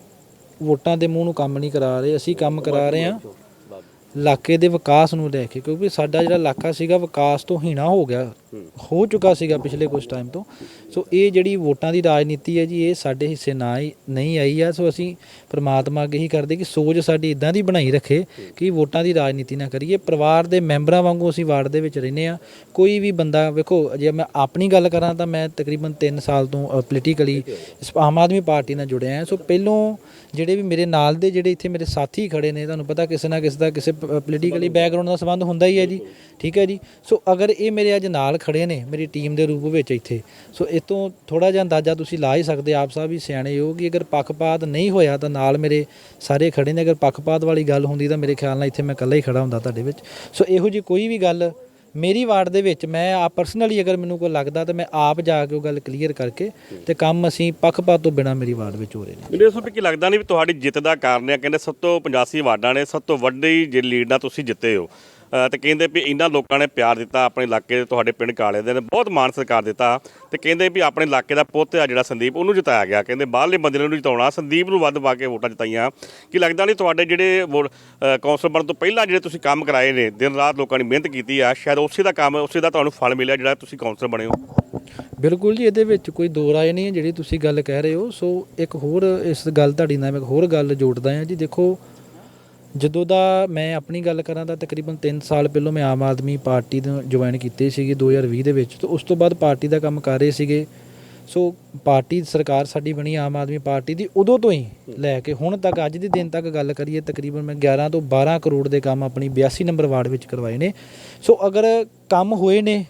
ਵੋਟਾਂ ਦੇ ਮੂੰਹ ਨੂੰ ਕੰਮ ਨਹੀਂ ਕਰਾ ਰਹੇ ਅਸੀਂ ਕੰਮ ਕਰਾ ਰਹੇ ਹਾਂ ਇਲਾਕੇ ਦੇ ਵਿਕਾਸ ਨੂੰ ਲੈ ਕੇ ਕਿਉਂਕਿ ਸਾਡਾ ਜਿਹੜਾ ਇਲਾਕਾ ਸੀਗਾ ਵਿਕਾਸ ਤੋਂ ਹੀਣਾ ਹੋ ਗਿਆ। ਹੋ ਚੁੱਕਾ ਸੀਗਾ ਪਿਛਲੇ ਕੁਝ ਟਾਈਮ ਤੋਂ। ਸੋ ਇਹ ਜਿਹੜੀ ਵੋਟਾਂ ਦੀ ਰਾਜਨੀਤੀ ਹੈ ਜੀ ਇਹ ਸਾਡੇ ਹਿੱਸੇ ਨਾ ਨਹੀਂ ਆਈ ਆ। ਸੋ ਅਸੀਂ ਪ੍ਰਮਾਤਮਾ ਅੱਗੇ ਹੀ ਕਰਦੇ ਕਿ ਸੋਚ ਸਾਡੀ ਇਦਾਂ ਦੀ ਬਣਾਈ ਰੱਖੇ ਕਿ ਵੋਟਾਂ ਦੀ ਰਾਜਨੀਤੀ ਨਾ ਕਰੀਏ। ਪਰਿਵਾਰ ਦੇ ਮੈਂਬਰਾਂ ਵਾਂਗੂ ਅਸੀਂ ਵਾਰਡ ਦੇ ਵਿੱਚ ਰਹਿੰਦੇ ਆ ਕੋਈ ਵੀ ਬੰਦਾ ਵੇਖੋ ਜੇ ਮੈਂ ਆਪਣੀ ਗੱਲ ਕਰਾਂ ਤਾਂ ਮੈਂ ਤਕਰੀਬਨ 3 ਸਾਲ ਤੋਂ ਪੋਲੀਟੀਕਲੀ ਆਮ ਆਦਮੀ ਪਾਰਟੀ ਨਾਲ ਜੁੜਿਆ ਹਾਂ। ਸੋ ਪਹਿਲੋਂ ਜਿਹੜੇ ਵੀ ਮੇਰੇ ਨਾਲ ਦੇ ਜਿਹੜੇ ਇੱਥੇ ਮੇਰੇ ਸਾਥੀ ਖੜੇ ਨੇ ਤੁਹਾਨੂੰ ਪਤਾ ਕਿਸੇ ਨਾ ਕਿਸੇ ਦਾ ਕਿਸੇ ਪੋਲੀਟੀਕਲੀ ਬੈਕਗ੍ਰਾਉਂਡ ਦਾ ਸੰਬੰਧ ਹੁੰਦਾ ਹੀ ਹੈ ਜੀ। ਠੀਕ ਹੈ ਜੀ। ਸੋ ਅਗਰ ਇਹ ਮੇਰੇ ਅੱਜ ਨਾਲ ਖੜੇ ਨੇ, ਮੇਰੀ ਟੀਮ ਦੇ ਰੂਪ ਵਿੱਚ ਇੱਥੇ। ਸੋ ਇਹ ਤੋਂ ਥੋੜਾ ਜਿਹਾ ਅੰਦਾਜ਼ਾ ਤੁਸੀਂ ਲਾ ਹੀ ਸਕਦੇ, ਆਪ ਸਾਹਿਬ ਵੀ ਸਿਆਣੇ ਹੋ ਕਿ ਅਗਰ ਪੱਖਪਾਤ ਨਹੀਂ ਹੋਇਆ ਤਾਂ ਨਾਲ ਮੇਰੇ ਸਾਰੇ ਖੜੇ ਨੇ। ਅਗਰ ਪੱਖਪਾਤ ਵਾਲੀ ਗੱਲ ਹੁੰਦੀ ਤਾਂ ਮੇਰੇ ਖਿਆਲ ਨਾਲ ਇੱਥੇ ਮੈਂ ਇਕੱਲਾ ਹੀ ਖੜਾ ਹੁੰਦਾ ਤੁਹਾਡੇ ਵਿੱਚ। ਸੋ ਇਹੋ ਜੀ ਕੋਈ ਵੀ ਗੱਲ ਮੇਰੀ ਵਾਰਡ ਦੇ ਵਿੱਚ ਮੈਂ ਆ ਪਰਸਨਲੀ ਅਗਰ ਮੈਨੂੰ ਕੋਈ ਲੱਗਦਾ ਤਾਂ ਮੈਂ ਆਪ ਜਾ ਕੇ ਉਹ ਗੱਲ ਕਲੀਅਰ ਕਰਕੇ ਤੇ ਕੰਮ ਅਸੀਂ ਪੱਖਪਾਤ ਤੋਂ ਬਿਨਾ ਮੇਰੀ ਵਾਰਡ ਵਿੱਚ ਹੋ ਰਹੇ ਨੇ। ਮੈਨੂੰ ਇਸ ਵੀ ਕੀ ਲੱਗਦਾ ਨਹੀਂ ਵੀ ਤੁਹਾਡੀ ਜਿੱਤ ਦਾ ਕਾਰਨ ਹੈ? ਕਹਿੰਦੇ ਸਭ ਤੋਂ 85 ਵਾਰਡਾਂ ਨੇ, ਸਭ ਤੋਂ ਵੱਡੀ ਜੇ ਲੀਡ ਨਾਲ ਤੁਸੀਂ ਜਿੱਤੇ ਹੋ। ਤੇ ਕਹਿੰਦੇ ਵੀ ਇਹਨਾਂ ਲੋਕਾਂ ਨੇ ਪਿਆਰ ਦਿੱਤਾ ਆਪਣੇ ਇਲਾਕੇ ਦੇ ਤੁਹਾਡੇ ਪਿੰਡ ਕਾਲੇ ਦੇ ਨੇ ਬਹੁਤ ਮਾਣ ਸਤਿਕਾਰ ਦਿੱਤਾ ਤੇ ਕਹਿੰਦੇ ਵੀ ਆਪਣੇ ਇਲਾਕੇ ਦਾ ਪੁੱਤ ਆ ਜਿਹੜਾ ਸੰਦੀਪ ਉਹਨੂੰ ਜਿਤਾਇਆ ਗਿਆ। ਕਹਿੰਦੇ ਬਾਹਰਲੇ ਬੰਦੇ ਨੂੰ ਜਿਤਾਉਣਾ ਸੰਦੀਪ ਨੂੰ ਵੱਧ ਪਾ ਕੇ ਵੋਟਾਂ ਜਿਤਾਈਆਂ। ਕਿ ਲੱਗਦਾ ਨਹੀਂ ਤੁਹਾਡੇ ਜਿਹੜੇ ਵੋਟ- ਅ, ਕੌਂਸਲ ਬਣਨ ਤੋਂ ਪਹਿਲਾਂ ਜਿਹੜੇ ਤੁਸੀਂ ਕੰਮ ਕਰਾਏ ਨੇ ਦਿਨ ਰਾਤ ਲੋਕਾਂ ਨੇ ਮਿਹਨਤ ਕੀਤੀ ਆ ਸ਼ਾਇਦ ਉਸੇ ਦਾ ਕੰਮ ਉਸੇ ਦਾ ਤੁਹਾਨੂੰ ਫਲ ਮਿਲਿਆ ਜਿਹੜਾ ਤੁਸੀਂ ਕੌਂਸਲ ਬਣੇ ਹੋ? ਬਿਲਕੁਲ ਜੀ ਇਹਦੇ ਵਿੱਚ ਕੋਈ ਦੋ ਰਾਏ ਨਹੀਂ ਹੈ ਜਿਹੜੀ ਤੁਸੀਂ ਗੱਲ ਕਹਿ ਰਹੇ ਹੋ। ਸੋ ਇੱਕ ਹੋਰ ਇਸ ਗੱਲ ਤੁਹਾਡੀ ਨਾਲ ਮੈਂ ਇੱਕ ਹੋਰ ਗੱਲ ਜੋੜਦਾ ਹਾਂ ਜੀ। ਦੇਖੋ ਜਦੋਂ ਦਾ ਮੈਂ ਆਪਣੀ ਗੱਲ ਕਰਾਂ ਤਾਂ ਤਕਰੀਬਨ 3 ਸਾਲ ਪਹਿਲਾਂ ਮੈਂ ਆਮ ਆਦਮੀ ਪਾਰਟੀ ਨੂੰ ਜੁਆਇਨ ਕੀਤੀ ਸੀਗੀ 2020 ਦੇ ਵਿੱਚ। ਤੇ ਉਸ ਤੋਂ ਬਾਅਦ ਪਾਰਟੀ ਦਾ ਕੰਮ ਕਰ ਰਹੇ ਸੀਗੇ। ਸੋ ਪਾਰਟੀ ਸਰਕਾਰ ਸਾਡੀ ਬਣੀ ਆਮ ਆਦਮੀ ਪਾਰਟੀ ਦੀ ਉਦੋਂ ਤੋਂ ਹੀ ਲੈ ਕੇ ਹੁਣ ਤੱਕ, ਅੱਜ ਦੇ ਦਿਨ ਤੱਕ ਗੱਲ ਕਰੀਏ ਤਕਰੀਬਨ ਮੈਂ 11 ਤੋਂ 12 ਕਰੋੜ ਦੇ ਕੰਮ ਆਪਣੀ 82 ਨੰਬਰ ਵਾਰਡ ਵਿੱਚ ਕਰਵਾਏ ਨੇ। ਸੋ ਅਗਰ ਕੰਮ ਹੋਏ ਨੇ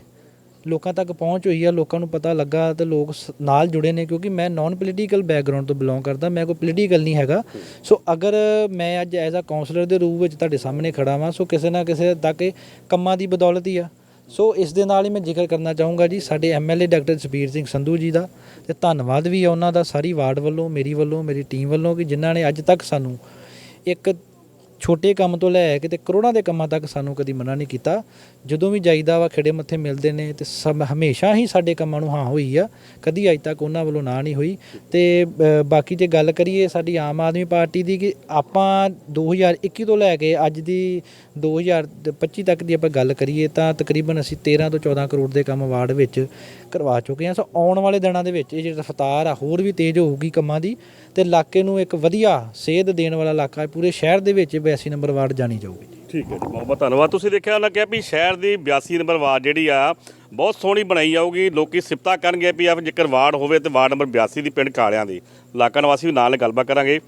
ਲੋਕਾਂ ਤੱਕ ਪਹੁੰਚ ਹੋਈ ਆ, ਲੋਕਾਂ ਨੂੰ ਪਤਾ ਲੱਗਾ ਤੇ ਲੋਕ ਸ- ਨਾਲ ਜੁੜੇ ਨੇ ਕਿਉਂਕਿ ਮੈਂ ਨਾਨ ਪੋਲੀਟੀਕਲ ਬੈਕਗ੍ਰਾਉਂਡ ਤੋਂ ਬਿਲੋਂਗ ਕਰਦਾ, ਮੈਂ ਕੋਈ ਪੋਲੀਟੀਕਲ ਨਹੀਂ ਹੈਗਾ। ਸੋ ਅਗਰ ਮੈਂ ਅੱਜ ਐਜ਼ ਅ ਕਾਉਂਸਲਰ ਦੇ ਰੂਪ ਵਿੱਚ ਤੁਹਾਡੇ ਸਾਹਮਣੇ ਖੜਾ ਵਾਂ, ਸੋ ਕਿਸੇ ਨਾ ਕਿਸੇ ਤੱਕ ਕੰਮਾਂ ਦੀ ਬਦੌਲਤ ਹੀ ਆ। ਸੋ ਇਸ ਦੇ ਨਾਲ ਹੀ ਮੈਂ ਜ਼ਿਕਰ ਕਰਨਾ ਚਾਹੂੰਗਾ ਜੀ, ਸਾਡੇ ਐਮਐਲਏ ਡਾਕਟਰ ਜਸਬੀਰ ਸਿੰਘ ਸੰਧੂ ਜੀ ਦਾ, ਤੇ ਧੰਨਵਾਦ ਵੀ ਆ ਉਹਨਾਂ ਦਾ ਸਾਰੀ ਵਾਰਡ ਵੱਲੋਂ, ਮੇਰੀ ਵੱਲੋਂ, ਮੇਰੀ ਟੀਮ ਵੱਲੋਂ ਕਿ ਜਿਨ੍ਹਾਂ ਨੇ ਅੱਜ ਤੱਕ ਸਾਨੂੰ ਇੱਕ ਛੋਟੇ ਕੰਮ ਤੋਂ ਲੈ ਕੇ ਤੇ ਕਰੋੜਾਂ ਦੇ ਕੰਮਾਂ ਤੱਕ ਸਾਨੂੰ ਕਦੀ ਮਨਾ ਨਹੀਂ ਕੀਤਾ। ਜਦੋਂ ਵੀ ਜਾਈਦਾ ਵਾ, ਖੇੜੇ ਮੱਥੇ ਮਿਲਦੇ ਨੇ ਤੇ ਸਭ ਹਮੇਸ਼ਾ ਹੀ ਸਾਡੇ ਕੰਮਾਂ ਨੂੰ ਹਾਂ ਹੋਈ ਆ। ਕਦੀ ਅੱਜ ਤੱਕ ਉਹਨਾਂ ਵੱਲੋਂ ਨਾ ਨਹੀਂ ਹੋਈ। ਤੇ ਬਾਕੀ ਜੇ ਗੱਲ ਕਰੀਏ ਸਾਡੀ ਆਮ ਆਦਮੀ ਪਾਰਟੀ ਦੀ ਕਿ ਆਪਾਂ 2021 ਤੋਂ ਲੈ ਕੇ ਅੱਜ ਦੀ 2025 ਤੱਕ ਦੀ ਆਪਾਂ ਗੱਲ ਕਰੀਏ ਤਾਂ ਤਕਰੀਬਨ ਅਸੀਂ 13 ਤੋਂ 14 ਕਰੋੜ ਦੇ ਕੰਮ ਵਾਰਡ ਵਿੱਚ ਕਰਵਾ ਚੁੱਕੇ ਹਾਂ। ਸੋ ਆਉਣ ਵਾਲੇ ਦਿਨਾਂ ਦੇ ਵਿੱਚ ਇਹ ਜਿਹੜੀ ਰਫ਼ਤਾਰ ਆ, ਹੋਰ ਵੀ ਤੇਜ਼ ਹੋਊਗੀ ਕੰਮਾਂ ਦੀ, ਤੇ ਇਲਾਕੇ ਨੂੰ ਇੱਕ ਵਧੀਆ ਸੇਧ ਦੇਣ ਵਾਲਾ ਇਲਾਕਾ ਹੈ। ਪੂਰੇ ਸ਼ਹਿਰ ਦੇ ਵਿੱਚ 82 ਨੰਬਰ ਵਾਰਡ ਜਾਣੀ ਜਾਊਗੀ। ਠੀਕ ਹੈ ਜੀ, ਬਹੁਤ ਬਹੁਤ ਧੰਨਵਾਦ। ਤੁਸੀਂ ਦੇਖਿਆ ਉਹਨਾਂ ਕਿਹਾ ਵੀ ਸ਼ਹਿਰ ਦੀ 82 ਨੰਬਰ ਵਾਰਡ ਜਿਹੜੀ ਆ, ਬਹੁਤ ਸੋਹਣੀ ਬਣਾਈ ਜਾਊਗੀ। ਲੋਕੀ ਸਿਫਤਾ ਕਰਨਗੇ ਵੀ ਆ ਜੇਕਰ ਵਾਰਡ ਹੋਵੇ ਤੇ ਵਾਰਡ ਨੰਬਰ 82 ਦੀ ਪਿੰਡ ਕਾਲਿਆਂ ਦੀ। ਇਲਾਕਾ ਨਿਵਾਸੀ ਵੀ ਨਾਲ ਗੱਲਬਾਤ ਕਰਾਂਗੇ।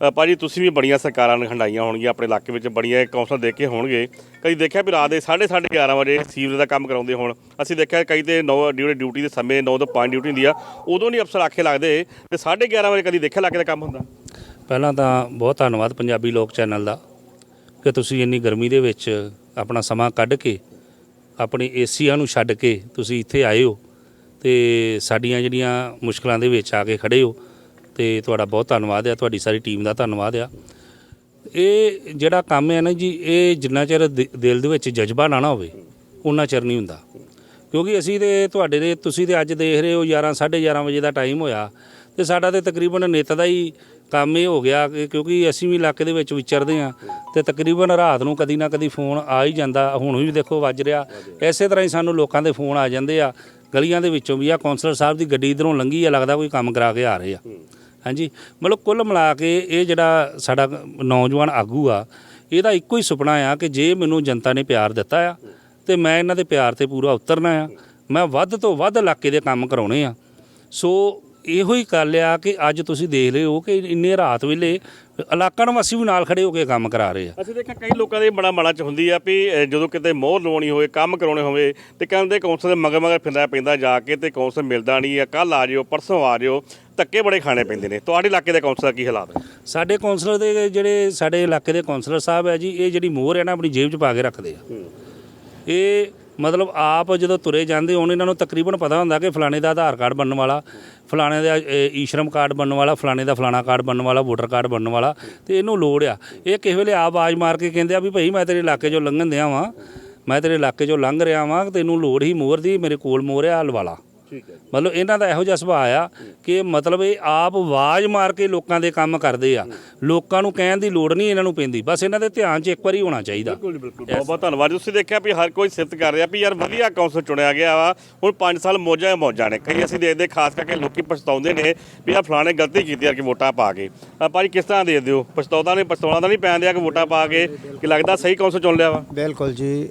ਭਾਜੀ, ਤੁਸੀਂ ਵੀ ਬੜੀਆਂ ਸਰਕਾਰਾਂ ਨੇ ਹੰਡਾਈਆਂ ਹੋਣਗੀਆਂ, ਆਪਣੇ ਇਲਾਕੇ ਵਿੱਚ ਬੜੀਆਂ ਕੌਂਸਲ ਦੇ ਕੇ ਹੋਣਗੇ। ਕਈ ਦੇਖਿਆ ਵੀ ਰਾਤ ਦੇ 11:30 11 ਵਜੇ ਸੀਵਰ ਦਾ ਕੰਮ ਕਰਾਉਂਦੇ ਹੋਣ? ਅਸੀਂ ਦੇਖਿਆ ਕਈ ਤੇ 9 ਡਿਊਟੀ ਡਿਊਟੀ ਦੇ ਸਮੇਂ 9 ਤੋਂ 5 ਡਿਊਟੀ ਹੁੰਦੀ ਆ, ਉਦੋਂ ਨਹੀਂ ਅਫਸਰ ਆਖੇ ਲੱਗਦੇ ਤੇ 11:30 ਵਜੇ ਕਦੀ ਦੇਖਿਆ ਇਲਾਕੇ ਦਾ ਕੰਮ ਹੁੰਦਾ? ਪਹਿਲਾਂ ਤਾਂ ਬਹੁਤ ਧੰਨਵਾਦ ਪੰਜਾਬੀ ਲੋਕ ਚੈਨਲ ਦਾ, ਕਿ ਤੁਸੀਂ ਇੰਨੀ ਗਰਮੀ ਦੇ ਵਿੱਚ ਆਪਣਾ ਸਮਾਂ ਕੱਢ ਕੇ, ਆਪਣੇ ਏਸੀਆਂ ਨੂੰ ਛੱਡ ਕੇ ਤੁਸੀਂ ਇੱਥੇ ਆਏ ਹੋ ਤੇ ਸਾਡੀਆਂ ਜਿਹੜੀਆਂ ਮੁਸ਼ਕਲਾਂ ਦੇ ਵਿੱਚ ਆ ਕੇ ਖੜੇ ਹੋ ਤੇ ਤੁਹਾਡਾ ਬਹੁਤ ਧੰਨਵਾਦ ਹੈ ਤੁਹਾਡੀ ਸਾਰੀ ਟੀਮ ਦਾ ਧੰਨਵਾਦ ਆ। ਇਹ ਜਿਹੜਾ ਕੰਮ ਹੈ ਨਾ ਜੀ, ਇਹ ਜਿੰਨਾ ਚਿਰ ਦਿ- ਦਿਲ ਦੇ ਵਿੱਚ ਜਜ਼ਬਾ ਨਾ ਨਾ ਹੋਵੇ ਉਨਾ ਚਿਰ ਨਹੀਂ ਹੁੰਦਾ। ਕਿਉਂਕਿ ਅਸੀਂ ਤੇ ਤੁਹਾਡੇ ਦੇ ਤੁਸੀਂ ਤੇ ਅੱਜ ਦੇਖ ਰਹੇ ਹੋ 11 11:30 ਵਜੇ ਦਾ ਟਾਈਮ ਹੋਇਆ ਤੇ ਸਾਡਾ ਤੇ ਤਕਰੀਬਨ ਨੇਤਾ ਦਾ ਹੀ ਕੰਮ ਇਹ ਹੋ ਗਿਆ ਕਿ ਕਿਉਂਕਿ ਅਸੀਂ ਵੀ ਇਲਾਕੇ ਦੇ ਵਿੱਚ ਵਿਚਰਦੇ ਆ ਤੇ ਤਕਰੀਬਨ ਰਾਤ ਨੂੰ ਕਦੀ ਨਾ ਕਦੀ ਫੋਨ ਆ ਹੀ ਜਾਂਦਾ, ਹੁਣ ਵੀ ਦੇਖੋ ਵੱਜ ਰਿਹਾ। ਐਸੇ ਤਰ੍ਹਾਂ ਹੀ ਸਾਨੂੰ ਲੋਕਾਂ ਦੇ ਫੋਨ ਆ ਜਾਂਦੇ ਆ, ਗਲੀਆਂ ਦੇ ਵਿੱਚੋਂ ਵੀ ਆ ਕਾਉਂਸਲਰ ਸਾਹਿਬ ਦੀ ਗੱਡੀ ਇਧਰੋਂ ਲੰਘੀ ਆ, ਲੱਗਦਾ ਕੋਈ ਕੰਮ ਕਰਾ ਕੇ ਆ ਰਹੇ ਆ। ਹਾਂਜੀ, ਮਤਲਬ ਕੁੱਲ ਮਿਲਾ ਕੇ ਇਹ ਜਿਹੜਾ ਸਾਡਾ ਨੌਜਵਾਨ ਆਗੂ ਆ, ਇਹਦਾ ਇੱਕੋ ਹੀ ਸੁਪਨਾ ਆ ਕਿ ਜੇ ਮੈਨੂੰ ਜਨਤਾ ਨੇ ਪਿਆਰ ਦਿੱਤਾ ਆ ਤੇ ਮੈਂ ਇਹਨਾਂ ਦੇ ਪਿਆਰ ਤੇ ਪੂਰਾ ਉਤਰਨਾ ਆ, ਮੈਂ ਵੱਧ ਤੋਂ ਵੱਧ ਇਲਾਕੇ ਦੇ ਕੰਮ ਕਰਾਉਣੇ ਆ। ਸੋ ਇਹੋ ਹੀ ਗੱਲ ਆ ਕਿ ਅੱਜ ਤੁਸੀਂ ਦੇਖ ਰਹੇ ਹੋ ਕਿ ਇੰਨੇ ਰਾਤ ਵੇਲੇ ਇਲਾਕਾ ਨਿਵਾਸੀ ਵੀ ਨਾਲ ਖੜੇ ਹੋ ਕੇ ਕੰਮ ਕਰਾ ਰਹੇ ਆ। ਅਸੀਂ ਦੇਖਿਆ ਕਈ ਲੋਕਾਂ ਦੇ ਬੜਾ ਮਨਾਂ ਚ ਹੁੰਦੀ ਆ ਵੀ ਜਦੋਂ ਕਿਤੇ ਮੋਹਰ ਲਵਾਉਣੀ ਹੋਵੇ ਕੰਮ ਕਰਾਉਣੇ ਹੋਵੇ ਤੇ ਕਹਿੰਦੇ ਕੌਂਸਲ ਦੇ ਮਗਰ ਮਗਰ ਫਿਰਨਾ ਪੈਂਦਾ ਜਾ ਕੇ ਤੇ ਕੌਂਸਲ ਮਿਲਦਾ ਨਹੀਂ ਆ ਕੱਲ ਆ ਜਿਓ ਪਰਸੋਂ ਆ ਜਿਓ ਧੱਕੇ ਬੜੇ ਖਾਣੇ ਪੈਂਦੇ ਨੇ। ਤੁਹਾਡੇ ਇਲਾਕੇ ਦੇ ਕੌਂਸਲ ਦਾ ਕੀ ਹਾਲਾਤ ਹੈ ਸਾਡੇ ਕੌਂਸਲਰ ਦੇ ਜਿਹੜੇ ਸਾਡੇ ਇਲਾਕੇ ਦੇ ਕੌਂਸਲਰ ਸਾਹਿਬ ਹੈ ਜੀ ਇਹ ਜਿਹੜੀ ਮੋਹਰ ਹੈ ਨਾ ਆਪਣੀ ਜੇਬ 'ਚ ਪਾ ਕੇ ਰੱਖਦੇ ਆ। ਇਹ ਮਤਲਬ ਆਪ ਜਦੋਂ ਤੁਰੇ ਜਾਂਦੇ ਹੋਣ, ਇਹਨਾਂ ਨੂੰ ਤਕਰੀਬਨ ਪਤਾ ਹੁੰਦਾ ਕਿ ਫਲਾਣੇ ਦਾ ਆਧਾਰ ਕਾਰਡ ਬਣਨ ਵਾਲਾ, ਫਲਾਣੇ ਦਾ ਈਸ਼ਰਮ ਕਾਰਡ ਬਣਨ ਵਾਲਾ, ਫਲਾਣੇ ਦਾ ਫਲਾਣਾ ਕਾਰਡ ਬਣਨ ਵਾਲਾ, ਵੋਟਰ ਕਾਰਡ ਬਣਨ ਵਾਲਾ, ਤੇ ਇਹਨੂੰ ਲੋੜ ਆ। ਇਹ ਕਿਸੇ ਵੇਲੇ ਆਪ ਆਵਾਜ਼ ਮਾਰ ਕੇ ਕਹਿੰਦੇ ਆ ਵੀ ਭਾਈ ਮੈਂ ਤੇਰੇ ਇਲਾਕੇ 'ਚੋਂ ਲੰਘਣ ਦਿਆਂ ਵਾਂ, ਮੈਂ ਤੇਰੇ ਇਲਾਕੇ 'ਚੋਂ ਲੰਘ ਰਿਹਾ ਵਾਂ, ਤੈਨੂੰ ਲੋੜ ਹੀ ਮੋਹਰ ਦੀ, ਮੇਰੇ ਕੋਲ ਮੋਹਰ ਆ, ਹਲਵਾਲਾ। ਠੀਕ ਹੈ ਮਤਲਬ ਇਹਨਾਂ ਦਾ ਇਹੋ ਜਿਹਾ ਸੁਭਾਅ ਆ ਕਿ ਮਤਲਬ ਇਹ ਆਪ ਆਵਾਜ਼ ਮਾਰ ਕੇ ਲੋਕਾਂ ਦੇ ਕੰਮ ਕਰਦੇ ਆ। ਲੋਕਾਂ ਨੂੰ ਕਹਿਣ ਦੀ ਲੋੜ ਨਹੀਂ ਇਹਨਾਂ ਨੂੰ ਪੈਂਦੀ। ਬਸ ਇਹਨਾਂ ਦੇ ਧਿਆਨ 'ਚ ਇੱਕ ਵਾਰੀ ਹੋਣਾ ਚਾਹੀਦਾ। ਬਿਲਕੁਲ ਬਿਲਕੁਲ। ਬਹੁਤ ਬਹੁਤ ਧੰਨਵਾਦ। ਤੁਸੀਂ ਦੇਖਿਆ ਵੀ ਹਰ ਕੋਈ ਸਿਫਤ ਕਰ ਰਿਹਾ ਵੀ ਯਾਰ ਵਧੀਆ ਕੌਂਸਲ ਚੁਣਿਆ ਗਿਆ ਵਾ। ਹੁਣ 5 ਸਾਲ ਮੌਜਾਂ ਹੀ ਮੌਜਾਂ ਨੇ। ਕਈ ਅਸੀਂ ਦੇਖਦੇ ਖਾਸ ਕਰਕੇ ਲੋਕੀ ਪਛਤਾਉਂਦੇ ਨੇ ਵੀ ਆ ਫਲਾਣੇ ਗਲਤੀ ਕੀਤੀ ਯਾਰ ਕਿ ਵੋਟਾਂ ਪਾ ਕੇ। ਆ ਭਾਜੀ ਕਿਸ ਤਰ੍ਹਾਂ ਦੇ ਦਿਓ ਪਛਤਾਉਂਦਾ ਨਹੀਂ ਪਛਤਾਉਣਾ ਤਾਂ ਨਹੀਂ ਪੈਣ ਦਿਆ ਕਿ ਵੋਟਾਂ ਪਾ ਕੇ? ਕਿ ਲੱਗਦਾ ਸਹੀ ਕੌਂਸਲ ਚੁਣ ਲਿਆ ਵਾ? ਬਿਲਕੁਲ ਜੀ।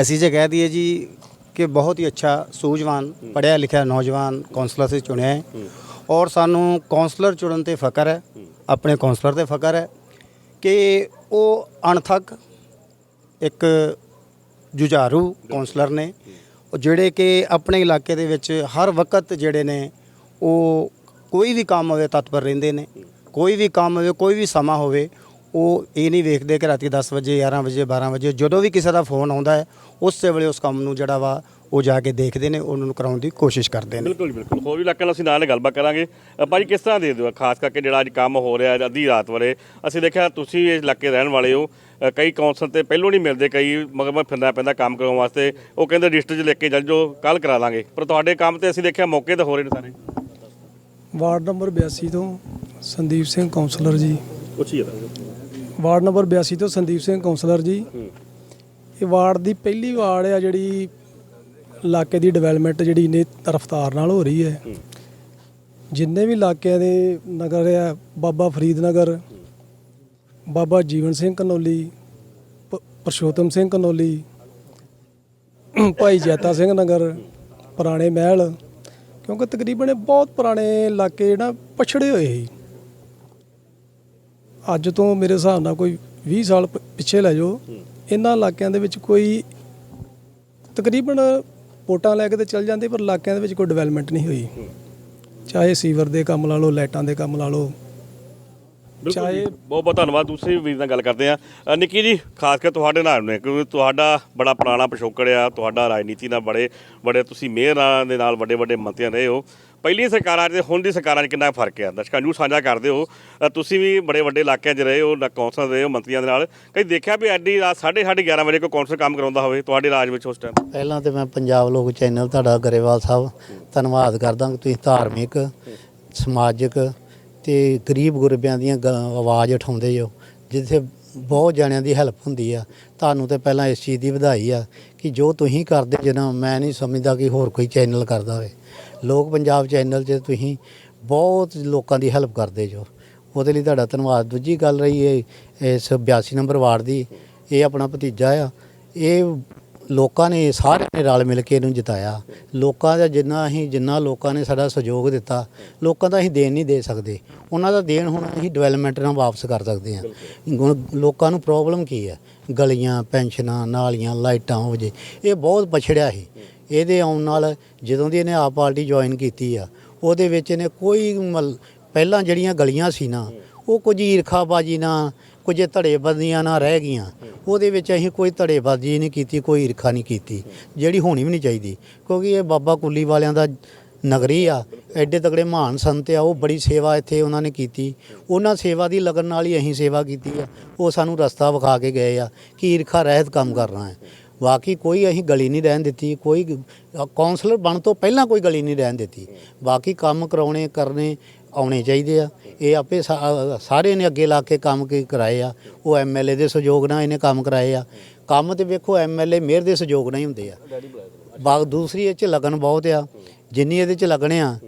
ਅਸੀਂ ਜੇ ਕਹਿ ਦਈਏ ਜੀ ਕਿ ਬਹੁਤ ਹੀ ਅੱਛਾ ਸੂਝਵਾਨ ਪੜ੍ਹਿਆ ਲਿਖਿਆ ਨੌਜਵਾਨ ਕੌਂਸਲਰ ਸੇ ਚੁਣਿਆ ਹੈ। ਔਰ ਸਾਨੂੰ ਕੌਂਸਲਰ ਚੁਣਨ ਤੇ ਫਖਰ ਹੈ ਆਪਣੇ ਕੌਂਸਲਰ ਤੇ ਫਖਰ ਹੈ ਕਿ ਉਹ ਅਣਥੱਕ ਇੱਕ ਜੁਝਾਰੂ ਕੌਂਸਲਰ ਨੇ ਉਹ ਜਿਹੜੇ ਕਿ ਆਪਣੇ ਇਲਾਕੇ ਦੇ ਵਿੱਚ ਹਰ ਵਕਤ ਜਿਹੜੇ ਨੇ ਉਹ ਕੋਈ ਵੀ ਕੰਮ ਹੋਵੇ ਤਤਪਰ ਰਹਿੰਦੇ ਨੇ ਕੋਈ ਵੀ ਕੰਮ ਹੋਵੇ ਕੋਈ ਵੀ ਸਮਾਂ ਹੋਵੇ ਉਹ ਇਹ ਨਹੀਂ ਵੇਖਦੇ ਕਿ ਰਾਤੀ 10 ਵਜੇ 11 ਵਜੇ 12 ਵਜੇ ਜਦੋਂ ਵੀ ਕਿਸੇ ਦਾ ਫੋਨ ਆਉਂਦਾ ਹੈ ਉਸੇ ਵੇਲੇ ਉਸ ਕੰਮ ਨੂੰ ਜਿਹੜਾ ਵਾ ਉਹ ਜਾ ਕੇ ਦੇਖਦੇ ਨੇ ਉਹਨਾਂ ਨੂੰ ਕਰਾਉਣ ਦੀ ਕੋਸ਼ਿਸ਼ ਕਰਦੇ ਨੇ। ਬਿਲਕੁਲ ਬਿਲਕੁਲ। ਹੋਰ ਵੀ ਇਲਾਕਿਆਂ ਨਾਲ ਅਸੀਂ ਨਾਲ ਗੱਲਬਾਤ ਕਰਾਂਗੇ। ਭਾਜੀ ਕਿਸ ਤਰ੍ਹਾਂ ਦੇ ਦਿਓ ਖਾਸ ਕਰਕੇ ਜਿਹੜਾ ਅੱਜ ਕੰਮ ਹੋ ਰਿਹਾ ਹੈ ਅੱਧੀ ਰਾਤ ਵੇਲੇ ਅਸੀਂ ਦੇਖਿਆ ਤੁਸੀਂ ਇਸ ਇਲਾਕੇ ਰਹਿਣ ਵਾਲੇ ਹੋ। ਕਈ ਕੌਂਸਲ ਤੇ ਪਹਿਲੋਂ ਨਹੀਂ ਮਿਲਦੇ ਕਈ ਮਗਰ ਮੈਂ ਫਿਰਨਾ ਪੈਂਦਾ ਕੰਮ ਕਰਾਉਣ ਵਾਸਤੇ। ਉਹ ਕਹਿੰਦੇ ਰਜਿਸਟਰ 'ਚ ਲਿਖ ਕੇ ਚੱਲ ਜਾਓ ਕੱਲ ਕਰਾ ਲਾਂਗੇ। ਪਰ ਤੁਹਾਡੇ ਕੰਮ ਤੇ ਅਸੀਂ ਦੇਖਿਆ ਮੌਕੇ ਤੇ ਹੋ ਰਹੇ ਨੇ ਸਾਰੇ। ਵਾਰਡ ਨੰਬਰ 82 ਤੋਂ ਸੰਦੀਪ ਸਿੰਘ ਕਾਉਂਸਲਰ ਜੀ। ਪੁੱਛੀਏ ਤਾਂ ਵਾਰਡ ਨੰਬਰ 82 ਤੋਂ ਸੰਦੀਪ ਸਿੰਘ ਕਾਉਂਸਲਰ ਜੀ। ਇਹ ਵਾਰਡ ਦੀ ਪਹਿਲੀ ਵਾਰਡ ਆ ਜਿਹੜੀ ਇਲਾਕੇ ਦੀ ਡਿਵੈਲਪਮੈਂਟ ਜਿਹੜੀ ਨੇ ਰਫਤਾਰ ਨਾਲ ਹੋ ਰਹੀ ਹੈ। ਜਿੰਨੇ ਵੀ ਇਲਾਕਿਆਂ ਦੇ ਨਗਰ ਆ ਬਾਬਾ ਫਰੀਦ ਨਗਰ ਬਾਬਾ ਜੀਵਨ ਸਿੰਘ ਕਨੌਲੀ ਪਰਸ਼ੋਤਮ ਸਿੰਘ ਕਨੌਲੀ ਭਾਈ ਜੈਤਾ ਸਿੰਘ ਨਗਰ ਪੁਰਾਣੇ ਮਹਿਲ ਕਿਉਂਕਿ ਤਕਰੀਬਨ ਇਹ ਬਹੁਤ ਪੁਰਾਣੇ ਇਲਾਕੇ ਜਿਹੜਾ ਪਛੜੇ ਹੋਏ ਸੀ। ਅੱਜ ਤੋਂ ਮੇਰੇ ਹਿਸਾਬ ਨਾਲ ਕੋਈ 20 ਸਾਲ ਪ- ਪਿੱਛੇ ਲੈ ਜਾਓ ਇਹਨਾਂ ਇਲਾਕਿਆਂ ਦੇ ਵਿੱਚ ਕੋਈ ਤਕਰੀਬਨ ਵੋਟਾਂ ਲੈ ਕੇ ਤੇ ਚੱਲ ਜਾਂਦੇ ਪਰ ਇਲਾਕਿਆਂ ਦੇ ਵਿੱਚ ਕੋਈ ਡਿਵੈਲਪਮੈਂਟ ਨਹੀਂ ਹੋਈ। ਚਾਹੇ ਸੀਵਰ ਦੇ ਕੰਮ ਲਾ ਲਓ ਲਾਈਟਾਂ ਦੇ ਕੰਮ ਲਾ ਲਓ। ਬਿਲਕੁਲ ਚਾਹੇ। ਬਹੁਤ ਬਹੁਤ ਧੰਨਵਾਦ ਦੂਸਰੇ ਵੀਰ ਨਾਲ ਗੱਲ ਕਰਦੇ ਆ। ਅ, ਨਿੱਕੀ ਜੀ ਖਾਸ ਕਰ ਤੁਹਾਡੇ ਨਾਲ ਨੇ ਕਿਉਂਕਿ ਤੁਹਾਡਾ ਬੜਾ ਪੁਰਾਣਾ ਪਿਛੋਕੜ ਆ ਤੁਹਾਡਾ ਰਾਜਨੀਤੀ ਨਾਲ ਬੜੇ ਬੜੇ ਤੁਸੀਂ ਮੇਅਰਾਂ ਦੇ ਨਾਲ ਵੱਡੇ ਵੱਡੇ ਮੰਤਰੀਆਂ ਰਹੇ ਹੋ। ਪਹਿਲੀ ਸਰਕਾਰਾਂ 'ਚ ਤੇ ਹੁਣ ਦੀ ਸਰਕਾਰਾਂ 'ਚ ਕਿੰਨਾ ਫ਼ਰਕ ਹੈ ਦਰਸ਼ਕਾਂ ਨੂੰ ਸਾਂਝਾ ਕਰਦੇ ਹੋ। ਅ, ਤੁਸੀਂ ਵੀ ਬੜੇ ਵੱਡੇ ਇਲਾਕਿਆਂ 'ਚ ਰਹੇ ਹੋ ਨਾ ਕੌਂਸਲ ਰਹੇ ਹੋ ਮੰਤਰੀਆਂ ਦੇ ਨਾਲ। ਕਈ ਦੇਖਿਆ ਵੀ ਐਡੀ ਰਾਤ 11:30 11 ਵਜੇ ਕੋਈ ਕੌਂਸਲ ਕੰਮ ਕਰਾਉਂਦਾ ਹੋਵੇ ਤੁਹਾਡੇ ਰਾਜ ਵਿੱਚ ਉਸ ਟਾਈਮ ਪਹਿਲਾਂ ਤੇ ਮੈਂ ਪੰਜਾਬ ਲੋਕ ਚੈਨਲ ਤੁਹਾਡਾ ਗਰੇਵਾਲ ਸਾਹਿਬ ਧੰਨਵਾਦ ਕਰਦਾ ਕਿ ਤੁਸੀਂ ਧਾਰਮਿਕ ਸਮਾਜਿਕ ਤੇ ਗਰੀਬ ਗੁਰਬਿਆਂ ਦੀਆਂ ਗ- ਆਵਾਜ਼ ਉਠਾਉਂਦੇ ਹੋ ਜਿੱਥੇ ਬਹੁਤ ਜਣਿਆਂ ਦੀ ਹੈਲਪ ਹੁੰਦੀ ਆ। ਤੁਹਾਨੂੰ ਤੇ ਪਹਿਲਾਂ ਇਸ ਚੀਜ਼ ਦੀ ਵਧਾਈ ਆ ਕਿ ਜੋ ਤੁਸੀਂ ਕਰਦੇ ਜਨਾ ਮੈਂ ਨਹੀਂ ਸਮਝਦਾ ਕਿ ਹੋਰ ਕੋਈ ਚੈਨਲ ਕਰਦਾ ਹੋਵੇ। ਲੋਕ ਪੰਜਾਬ ਚੈਨਲ 'ਚ ਤੁਸੀਂ ਬਹੁਤ ਲੋਕਾਂ ਦੀ ਹੈਲਪ ਕਰਦੇ ਜੋ। ਉਹਦੇ ਲਈ ਤੁਹਾਡਾ ਧੰਨਵਾਦ। ਦੂਜੀ ਗੱਲ ਰਹੀ ਹੈ ਇਸ 82 ਨੰਬਰ ਵਾਰਡ ਦੀ ਇਹ ਆਪਣਾ ਭਤੀਜਾ ਆ। ਇਹ ਲੋਕਾਂ ਨੇ ਸਾਰਿਆਂ ਨੇ ਰਲ ਮਿਲ ਕੇ ਇਹਨੂੰ ਜਿਤਾਇਆ। ਲੋਕਾਂ ਦਾ ਜਿੰਨਾ ਅਸੀਂ ਜਿੰਨਾ ਲੋਕਾਂ ਨੇ ਸਾਡਾ ਸਹਿਯੋਗ ਦਿੱਤਾ ਲੋਕਾਂ ਦਾ ਅਸੀਂ ਦੇਣ ਨਹੀਂ ਦੇ ਸਕਦੇ। ਉਹਨਾਂ ਦਾ ਦੇਣ ਹੁਣ ਅਸੀਂ ਡਿਵੈਲਪਮੈਂਟ ਨਾਲ ਵਾਪਸ ਕਰ ਸਕਦੇ ਹਾਂ। ਲੋਕਾਂ ਨੂੰ ਪ੍ਰੋਬਲਮ ਕੀ ਹੈ? ਗਲੀਆਂ ਪੈਨਸ਼ਨਾਂ ਨਾਲੀਆਂ ਲਾਈਟਾਂ ਹੋ ਜੇ ਇਹ ਬਹੁਤ ਪਛੜਿਆ ਸੀ। ਇਹਦੇ ਆਉਣ ਨਾਲ ਜਦੋਂ ਦੀ ਇਹਨੇ ਆਪ ਪਾਰਟੀ ਜੁਆਇਨ ਕੀਤੀ ਆ, ਉਹਦੇ ਵਿੱਚ ਇਹਨੇ ਕੋਈ ਮਲ- ਪਹਿਲਾਂ ਜਿਹੜੀਆਂ ਗਲੀਆਂ ਸੀ ਨਾ, ਉਹ ਕੁਝ ਈਰਖਾਬਾਜੀ ਨਾ ਕੁਝ ਧੜੇਬੰਦੀਆਂ ਨਾ ਰਹਿ ਗਈਆਂ। ਉਹਦੇ ਵਿੱਚ ਅਸੀਂ ਕੋਈ ਧੜੇਬਾਜ਼ੀ ਨਹੀਂ ਕੀਤੀ, ਕੋਈ ਈਰਖਾ ਨਹੀਂ ਕੀਤੀ, ਜਿਹੜੀ ਹੋਣੀ ਵੀ ਨਹੀਂ ਚਾਹੀਦੀ। ਕਿਉਂਕਿ ਇਹ ਬਾਬਾ ਕੁੱਲੀ ਵਾਲਿਆਂ ਦਾ ਨਗਰੀ ਆ, ਐਡੇ ਤਗੜੇ ਮਹਾਨ ਸੰਤ ਆ, ਉਹ ਬੜੀ ਸੇਵਾ ਇੱਥੇ ਉਹਨਾਂ ਨੇ ਕੀਤੀ। ਉਹਨਾਂ ਸੇਵਾ ਦੀ ਲਗਨ ਨਾਲ ਹੀ ਅਸੀਂ ਸੇਵਾ ਕੀਤੀ ਆ। ਉਹ ਸਾਨੂੰ ਰਸਤਾ ਵਿਖਾ ਕੇ ਗਏ ਆ ਕਿ ਈਰਖਾ ਰਹਿਤ ਕੰਮ ਕਰਨਾ ਹੈ। ਬਾਕੀ ਕੋਈ ਅਸੀਂ ਗਲੀ ਨਹੀਂ ਰਹਿਣ ਦਿੱਤੀ, ਕੋਈ ਗ- ਕਾਉਂਸਲਰ ਬਣ ਤੋਂ ਪਹਿਲਾਂ ਕੋਈ ਗਲੀ ਨਹੀਂ ਰਹਿਣ ਦਿੱਤੀ। ਬਾਕੀ ਕੰਮ ਕਰਾਉਣੇ, ਕਰਨੇ ਆਉਣੇ ਚਾਹੀਦੇ ਆ। ਇਹ ਆਪੇ ਸਾ- ਸਾਰੇ ਨੇ ਅੱਗੇ ਲਾ ਕੇ ਕੰਮ ਕੀ ਕਰਾਏ ਆ। ਉਹ ਐਮਐਲਏ ਦੇ ਸਹਿਯੋਗ ਨਾਲ ਇਹਨੇ ਕੰਮ ਕਰਾਏ ਆ। ਕੰਮ ਤੇ ਵੇਖੋ ਐਮਐਲਏ ਮੇਅਰ ਦੇ ਸਹਿਯੋਗ ਨਾਲ ਹੀ ਹੁੰਦੇ ਆ। ਬਾਗ ਦੂਸਰੀ ਇਹ ਚ ਲਗਨ ਬਹੁਤ ਆ। ਜਿੰਨੀ ਇਹਦੇ ਚ ਲੱਗਣੇ ਆ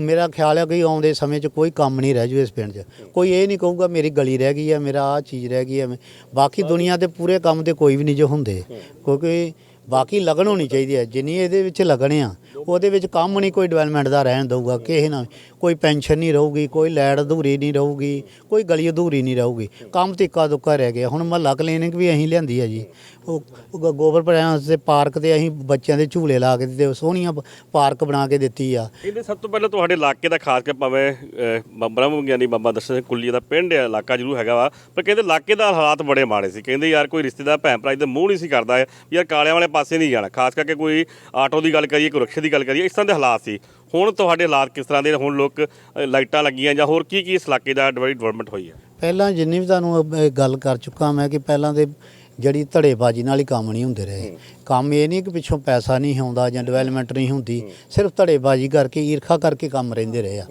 ਮੇਰਾ ਖਿਆਲ ਹੈ ਕਿ ਆਉਂਦੇ ਸਮੇਂ 'ਚ ਕੋਈ ਕੰਮ ਨਹੀਂ ਰਹਿ ਜੂ ਇਸ ਪਿੰਡ 'ਚ। ਕੋਈ ਇਹ ਨਹੀਂ ਕਹੂਗਾ ਮੇਰੀ ਗਲੀ ਰਹਿ ਗਈ ਹੈ ਮੇਰਾ ਆ ਚੀਜ਼ ਰਹਿ ਗਈ ਹੈ ਬਾਕੀ ਦੁਨੀਆ ਦੇ ਪੂਰੇ ਕੰਮ ਤੇ ਕੋਈ ਵੀ ਨਹੀਂ ਜੋ ਹੁੰਦੇ। ਕਿਉਂਕਿ ਬਾਕੀ ਲਗਨ ਹੋਣੀ ਚਾਹੀਦੀ ਹੈ ਜਿੰਨੀ ਇਹਦੇ ਵਿੱਚ ਲੱਗਣੇ ਆ ਉਹਦੇ ਵਿੱਚ ਕੰਮ ਨਹੀਂ ਕੋਈ ਡਿਵੈਲਪਮੈਂਟ ਦਾ ਰਹਿਣ ਦਊਗਾ ਕਿਸੇ ਨਾਲ ਕੋਈ ਪੈਨਸ਼ਨ ਨਹੀਂ ਰਹੂਗੀ ਕੋਈ ਲੈਟ ਅਧੂਰੀ ਨਹੀਂ ਰਹੂਗੀ ਕੋਈ ਗਲੀ ਅਧੂਰੀ ਨਹੀਂ ਰਹੂਗੀ। ਕੰਮ ਤਿੱਕਾ ਦੁੱਕਾ ਰਹਿ ਗਿਆ। ਹੁਣ ਮਹੱਲਾ ਕਲੀਨਿਕ ਵੀ ਅਸੀਂ ਲਿਆਂਦੀ ਹੈ ਜੀ। ਉਹ ਉਹ ਗੋਬਰ ਪ੍ਰੈਸ ਦੇ ਪਾਰਕ ਤੇ ਅਸੀਂ ਬੱਚਿਆਂ ਦੇ ਝੂਲੇ ਲਾ ਕੇ ਦਿੱਤੇ ਸੋਹਣੀਆਂ ਪਾਰਕ ਬਣਾ ਕੇ ਦਿੱਤੀ ਆ। ਇਹਦੇ ਸਭ ਤੋਂ ਪਹਿਲਾਂ ਤੁਹਾਡੇ ਇਲਾਕੇ ਦਾ ਖਾਸ ਕਰ ਭਾਵੇਂ ਅਹ, ਬ੍ਰਹਮ ਗਿਆਨੀ ਬਾਬਾ ਦਰਸ਼ਨ ਸਿੰਘ ਕੁੱਲੀ ਦਾ ਪਿੰਡ ਹੈ ਇਲਾਕਾ ਜ਼ਰੂਰ ਹੈਗਾ ਵਾ ਪਰ ਕਹਿੰਦੇ ਇਲਾਕੇ ਦਾ ਹਾਲਾਤ ਬੜੇ ਮਾੜੇ ਸੀ। ਕਹਿੰਦੇ ਯਾਰ ਕੋਈ ਰਿਸ਼ਤੇਦਾਰ ਭੈਣ ਭਰਾ ਦੇ ਮੂੰਹ ਨਹੀਂ ਸੀ ਕਰਦਾ ਯਾਰ ਕਾਲਿਆਂ ਵਾਲੇ ਪਾਸੇ ਨਹੀਂ ਜਾਣਾ। ਖਾਸ ਕਰਕੇ ਕੋਈ ਆਟੋ ਦੀ ਗੱਲ ਕਰੀਏ ਕੋਈ ਰਕਸ਼ੇ ਦੀ ਗੱਲ ਕਰੀਏ ਇਸ ਤਰ੍ਹਾਂ ਦੇ ਹਾਲਾਤ ਸੀ। ਹੁਣ ਤੁਹਾਡੇ ਹਾਲਾਤ ਕਿਸ ਤਰ੍ਹਾਂ ਦੇ ਹੁਣ ਲੋਕ ਅਹ, ਲਾਈਟਾਂ ਲੱਗੀਆਂ ਜਾਂ ਹੋਰ ਕੀ ਕੀ ਇਸ ਇਲਾਕੇ ਦਾ ਡਿਵੈਲਪਮੈਂਟ ਹੋਈ ਹੈ? ਪਹਿਲਾਂ ਜਿੰਨੀ ਵੀ ਤੁਹਾਨੂੰ ਇਹ ਗੱਲ ਕਰ ਚੁੱਕਾ ਮੈਂ ਕਿ ਪਹਿਲਾਂ ਦੇ ਜਿਹੜੀ ਧੜੇਬਾਜ਼ੀ ਨਾਲ ਹੀ ਕੰਮ ਨਹੀਂ ਹੁੰਦੇ ਰਹੇ। ਕੰਮ ਇਹ ਨਹੀਂ ਕਿ ਪਿੱਛੋਂ ਪੈਸਾ ਨਹੀਂ ਆਉਂਦਾ ਜਾਂ ਡਿਵੈਲਪਮੈਂਟ ਨਹੀਂ ਹੁੰਦੀ ਸਿਰਫ ਧੜੇਬਾਜ਼ੀ ਕਰਕੇ ਈਰਖਾ ਕਰਕੇ ਕੰਮ ਰਹਿੰਦੇ ਰਹੇ ਆ।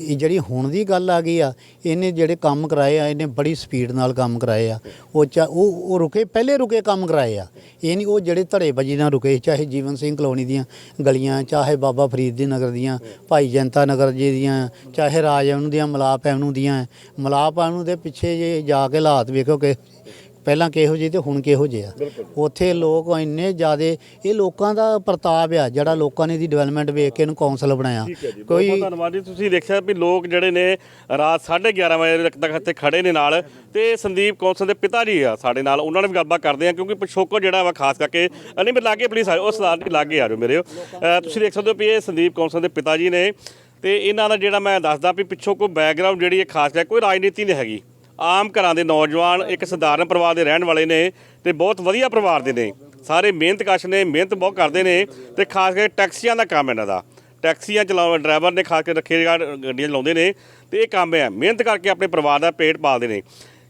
ਇਹ ਜਿਹੜੀ ਹੁਣ ਦੀ ਗੱਲ ਆ ਗਈ ਆ ਇਹਨੇ ਜਿਹੜੇ ਕੰਮ ਕਰਾਏ ਆ ਇਹਨੇ ਬੜੀ ਸਪੀਡ ਨਾਲ ਕੰਮ ਕਰਾਏ ਆ। ਉਹ ਚਾ ਉਹ ਉਹ ਰੁਕੇ ਪਹਿਲੇ ਰੁਕੇ ਕੰਮ ਕਰਾਏ ਆ। ਇਹ ਨਹੀਂ ਉਹ ਜਿਹੜੇ ਧੜੇਬਾਜ਼ੀ ਨਾਲ ਰੁਕੇ ਚਾਹੇ ਜੀਵਨ ਸਿੰਘ ਕਲੋਨੀ ਦੀਆਂ ਗਲੀਆਂ ਚਾਹੇ ਬਾਬਾ ਫਰੀਦ ਦੀ ਨਗਰ ਦੀਆਂ ਭਾਈ ਜਨਤਾ ਨਗਰ ਜੀ ਦੀਆਂ ਚਾਹੇ ਰਾਜ ਐਵਨੂ ਦੀਆਂ ਮਲਾਪ ਐਵਨੂ ਦੀਆਂ ਮਲਾਪ ਐਵਨੂ ਦੇ ਪਿੱਛੇ ਜੇ ਜਾ ਕੇ ਹਾਲਾਤ ਵੇਖੋ ਕਿ ਪਹਿਲਾਂ ਕਿਹੋ ਜਿਹੇ ਤੇ ਹੁਣ ਕਿਹੋ ਜਿਹੇ ਆ। ਉੱਥੇ ਲੋਕ ਇੰਨੇ ਜ਼ਿਆਦੇ ਇਹ ਲੋਕਾਂ ਦਾ ਪ੍ਰਤਾਪ ਆ ਜਿਹੜਾ ਲੋਕਾਂ ਨੇ ਦੀ ਡਿਵੈਲਪਮੈਂਟ ਵੇਖ ਕੇ ਇਹਨੂੰ ਕੌਂਸਲ ਬਣਾਇਆ। ਕੋਈ ਧੰਨਵਾਦ ਜੀ। ਤੁਸੀਂ ਦੇਖਿਆ ਵੀ ਲੋਕ ਜਿਹੜੇ ਨੇ ਰਾਤ 11:30 ਵਜੇ ਤੱਕ ਇੱਥੇ ਖੜੇ ਨੇ ਨਾਲ ਤੇ ਸੰਦੀਪ ਕੌਂਸਲ ਦੇ ਪਿਤਾ ਜੀ ਆ ਸਾਡੇ ਨਾਲ ਉਹਨਾਂ ਨਾਲ ਵੀ ਗੱਲਬਾਤ ਕਰਦੇ ਆ ਕਿਉਂਕਿ ਪਿਛੋਕੋ ਜਿਹੜਾ ਵਾ ਖਾਸ ਕਰਕੇ ਨਹੀਂ ਮੇਰੇ ਲਾਗੇ ਪਲੀਜ਼ ਉਹ ਸਰਦਾਰ ਜੀ ਲਾਗੇ ਆ ਜਾਓ ਮੇਰੇ। ਤੁਸੀਂ ਦੇਖ ਸਕਦੇ ਹੋ ਵੀ ਇਹ ਸੰਦੀਪ ਕੌਂਸਲ ਦੇ ਪਿਤਾ ਜੀ ਨੇ ਤੇ ਇਹਨਾਂ ਦਾ ਜਿਹੜਾ ਮੈਂ ਦੱਸਦਾ ਵੀ ਪਿੱਛੋਂ ਕੋਈ ਬੈਕਗ੍ਰਾਉਂਡ ਜਿਹੜੀ ਇਹ ਖਾਸ ਕਰਕੇ ਕੋਈ ਰਾਜਨੀਤੀ ਨਹੀਂ ਹੈਗੀ। ਆਮ ਘਰਾਂ ਦੇ ਨੌਜਵਾਨ, ਇੱਕ ਸਧਾਰਨ ਪਰਿਵਾਰ ਦੇ ਰਹਿਣ ਵਾਲੇ ਨੇ ਤੇ ਬਹੁਤ ਵਧੀਆ ਪਰਿਵਾਰ ਦੇ ਨੇ। ਸਾਰੇ ਮਿਹਨਤਕਸ਼ ਨੇ, ਮਿਹਨਤ ਬਹੁਤ ਕਰਦੇ ਨੇ ਤੇ ਖਾਸ ਕਰਕੇ ਟੈਕਸੀਆਂ ਦਾ ਕੰਮ ਇਹਨਾਂ ਦਾ। ਟੈਕਸੀਆਂ ਚਲਾਉਣ, ਡਰਾਈਵਰ ਨੇ ਖਾਸ ਕਰਕੇ ਰੱਖੇ ਗੱਡੀਆਂ ਚਲਾਉਂਦੇ ਨੇ ਤੇ ਇਹ ਕੰਮ ਹੈ। ਮਿਹਨਤ ਕਰਕੇ ਆਪਣੇ ਪਰਿਵਾਰ ਦਾ ਪੇਟ ਪਾਲਦੇ ਨੇ।